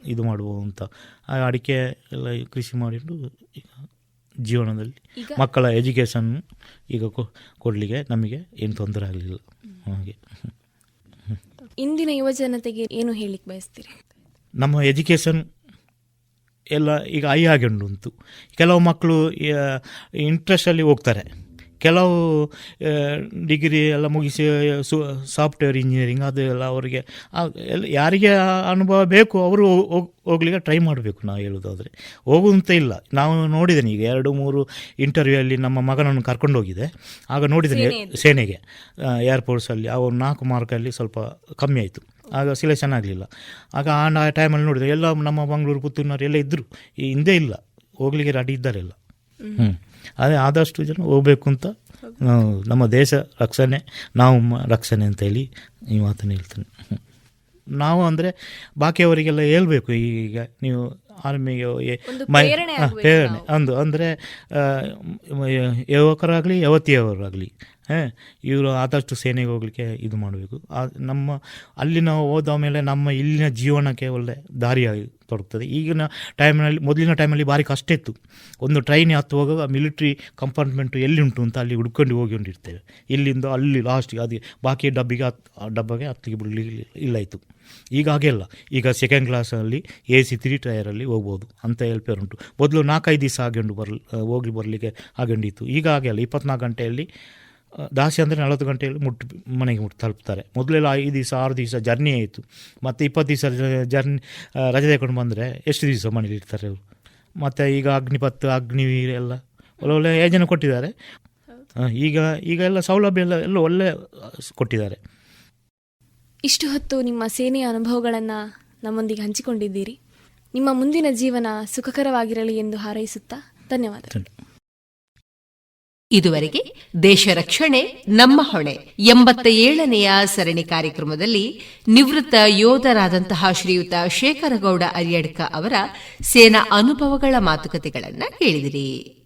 ಇದು ಮಾಡುವ ಅಂತ. ಆ ಅಡಿಕೆ ಎಲ್ಲ ಕೃಷಿ ಮಾಡಿಕೊಂಡು ಈಗ ಜೀವನದಲ್ಲಿ ಮಕ್ಕಳ ಎಜುಕೇಷನ್ ಈಗ ಕೊ- ಕೊಡಲಿಕ್ಕೆ ನಮಗೆ ಏನು ತೊಂದರೆ ಆಗಲಿಲ್ಲ. ಹಾಗೆ. ಇಂದಿನ ಯುವಜನತೆಗೆ ಏನು ಹೇಳಿಕ್ಕೆ ಬಯಸ್ತೀರಿ? ನಮ್ಮ ಎಜುಕೇಷನ್ ಎಲ್ಲ ಈಗ ಐ ಆಗಿಂಡು ಉಂಟು. ಕೆಲವು ಮಕ್ಕಳು ಇಂಟ್ರೆಸ್ಟಲ್ಲಿ ಹೋಗ್ತಾರೆ. ಕೆಲವು ಡಿಗ್ರಿ ಎಲ್ಲ ಮುಗಿಸಿ ಸು ಸಾಫ್ಟ್ವೇರ್ ಇಂಜಿನಿಯರಿಂಗ್ ಅದು ಎಲ್ಲ ಅವರಿಗೆ ಎಲ್ಲ ಯಾರಿಗೆ ಅನುಭವ ಬೇಕು ಅವರು ಹೋಗ್ಲಿಕ್ಕೆ ಟ್ರೈ ಮಾಡಬೇಕು ನಾವು ಹೇಳೋದಾದರೆ. ಹೋಗುವಂತ ಇಲ್ಲ. ನಾವು ನೋಡಿದ್ದೇನೆ ಈಗ ಎರಡು ಮೂರು ಇಂಟರ್ವ್ಯೂ ಅಲ್ಲಿ ನಮ್ಮ ಮಗನನ್ನು ಕರ್ಕೊಂಡು ಹೋಗಿದೆ. ಆಗ ನೋಡಿದ್ದೇನೆ ಸೇನೆಗೆ ಏರ್ಪೋರ್ಟ್ಸಲ್ಲಿ ಅವರು ನಾಲ್ಕು ಮಾರ್ಕಲ್ಲಿ ಸ್ವಲ್ಪ ಕಮ್ಮಿ ಆಯಿತು. ಆಗ ಸಿಲೆಕ್ಷನ್ ಆಗಲಿಲ್ಲ. ಆಗ ಆ ಟೈಮಲ್ಲಿ ನೋಡಿದ್ರೆ ಎಲ್ಲ ನಮ್ಮ ಮಂಗಳೂರು ಪುತ್ತೂರಿನವ್ರು ಎಲ್ಲ ಇದ್ದರು ಈ ಹಿಂದೆ ಇಲ್ಲ. ಹೋಗ್ಲಿಕ್ಕೆ ರೆಡಿ ಇದ್ದಾರೆಲ್ಲ ಹ್ಞೂ ಅದೇ ಆದಷ್ಟು ಜನ ಹೋಗಬೇಕು ಅಂತ ನಾವು ನಮ್ಮ ದೇಶ ರಕ್ಷಣೆ ನಾವು ರಕ್ಷಣೆ ಅಂತ ಹೇಳಿ ಈ ಮಾತನ್ನು ಹೇಳ್ತೇನೆ. ನಾವು ಅಂದರೆ ಬಾಕಿಯವರಿಗೆಲ್ಲ ಹೇಳ್ಬೇಕು ಈಗ ನೀವು ಆರ್ಮಿಗೆ ಪ್ರೇರಣೆ ಅಂದು ಪ್ರೇರಣೆ. ಒಂದು ಅಂದರೆ ಯುವಕರಾಗಲಿ ಯುವತಿಯವರಾಗಲಿ. ಇವರು ಆದಷ್ಟು ಸೇನೆಗೆ ಹೋಗಲಿಕ್ಕೆ ಇದು ಮಾಡಬೇಕು. ನಮ್ಮ, ಅಲ್ಲಿ ನಾವು ಹೋದ ಮೇಲೆ ನಮ್ಮ ಇಲ್ಲಿನ ಜೀವನಕ್ಕೆ ಒಳ್ಳೆ ದಾರಿಯಾಗಿ ತೊಡಗ್ತದೆ ಈಗಿನ ಟೈಮ್ನಲ್ಲಿ, ಮೊದಲಿನ ಟೈಮಲ್ಲಿ ಭಾರಿ ಕಷ್ಟ ಇತ್ತು. ಒಂದು ಟ್ರೈನ್ ಹತ್ತುವಾಗ ಮಿಲಿಟ್ರಿ ಕಂಪಾರ್ಟ್ಮೆಂಟು ಎಲ್ಲಿ ಉಂಟು ಅಂತ ಅಲ್ಲಿ ಹುಡ್ಕೊಂಡು ಹೋಗಿಕೊಂಡಿರ್ತೇವೆ ಇಲ್ಲಿಂದ ಅಲ್ಲಿ ಲಾಸ್ಟಿಗೆ ಅದು ಬಾಕಿ ಡಬ್ಬಿಗೆ ಡಬ್ಬಗೆ ಹತ್ತಿಗೆ ಬಿಡಲಿಕ್ಕೆ ಇಲ್ಲಾಯಿತು ಈಗ ಹಾಗೆ ಅಲ್ಲ. ಈಗ ಸೆಕೆಂಡ್ ಕ್ಲಾಸಲ್ಲಿ ಎ ಸಿ ತ್ರೀ ಟೈರಲ್ಲಿ ಹೋಗ್ಬೋದು ಅಂತ ಹೆಲ್ಪೇರ್ ಉಂಟು. ಮೊದಲು ನಾಲ್ಕೈದು ದಿವಸ ಆಗಂಡು ಬರಲಿ ಹೋಗಿ ಬರಲಿಕ್ಕೆ ಆಗಂಡಿತ್ತು ಈಗ ಹಾಗೆ ಅಲ್ಲ. ಇಪ್ಪತ್ನಾಲ್ಕು ಗಂಟೆಯಲ್ಲಿ ದಾಸಿ ಅಂದರೆ ನಲವತ್ತು ಗಂಟೆಯಲ್ಲಿ ಮುಟ್ಟು ಮನೆಗೆ ಮುಟ್ಟು ತಲುಪ್ತಾರೆ. ಮೊದಲೆಲ್ಲ ಐದು ದಿವಸ ಆರು ದಿವಸ ಜರ್ನಿ ಆಯಿತು ಮತ್ತು ಇಪ್ಪತ್ತು ದಿವಸ ಜರ್ನಿ ರಜೆ ತಗೊಂಡು ಬಂದರೆ ಎಷ್ಟು ದಿವಸ ಮನೇಲಿ ಇರ್ತಾರೆ ಅವರು? ಮತ್ತು ಈಗ ಅಗ್ನಿಪತ್ ಅಗ್ನಿವೀರ್ ಎಲ್ಲ ಒಳ್ಳೆ ಒಳ್ಳೆ ಯೋಜನೆ ಕೊಟ್ಟಿದ್ದಾರೆ. ಈಗ ಈಗ ಎಲ್ಲ ಸೌಲಭ್ಯ ಎಲ್ಲ ಎಲ್ಲ ಒಳ್ಳೆ ಕೊಟ್ಟಿದ್ದಾರೆ. ಇಷ್ಟು ಹೊತ್ತು ನಿಮ್ಮ ಸೇನೆಯ ಅನುಭವಗಳನ್ನು ನಮ್ಮೊಂದಿಗೆ ಹಂಚಿಕೊಂಡಿದ್ದೀರಿ. ನಿಮ್ಮ ಮುಂದಿನ ಜೀವನ ಸುಖಕರವಾಗಿರಲಿ ಎಂದು ಹಾರೈಸುತ್ತಾ ಧನ್ಯವಾದ ಇದುವರೆಗೆ ದೇಶ ರಕ್ಷಣೆ, ನಮ್ಮ ಹೊಣೆ ಎಂಬತ್ತ ಏಳನೆಯ ಸರಣಿ ಕಾರ್ಯಕ್ರಮದಲ್ಲಿ ನಿವೃತ್ತ ಯೋಧರಾದಂತಹ ಶ್ರೀಯುತ ಶೇಖರಗೌಡ ಅರಿಯಡ್ಕ ಅವರ ಸೇನಾ ಅನುಭವಗಳ ಮಾತುಕತೆಗಳನ್ನು ಕೇಳಿದಿರಿ.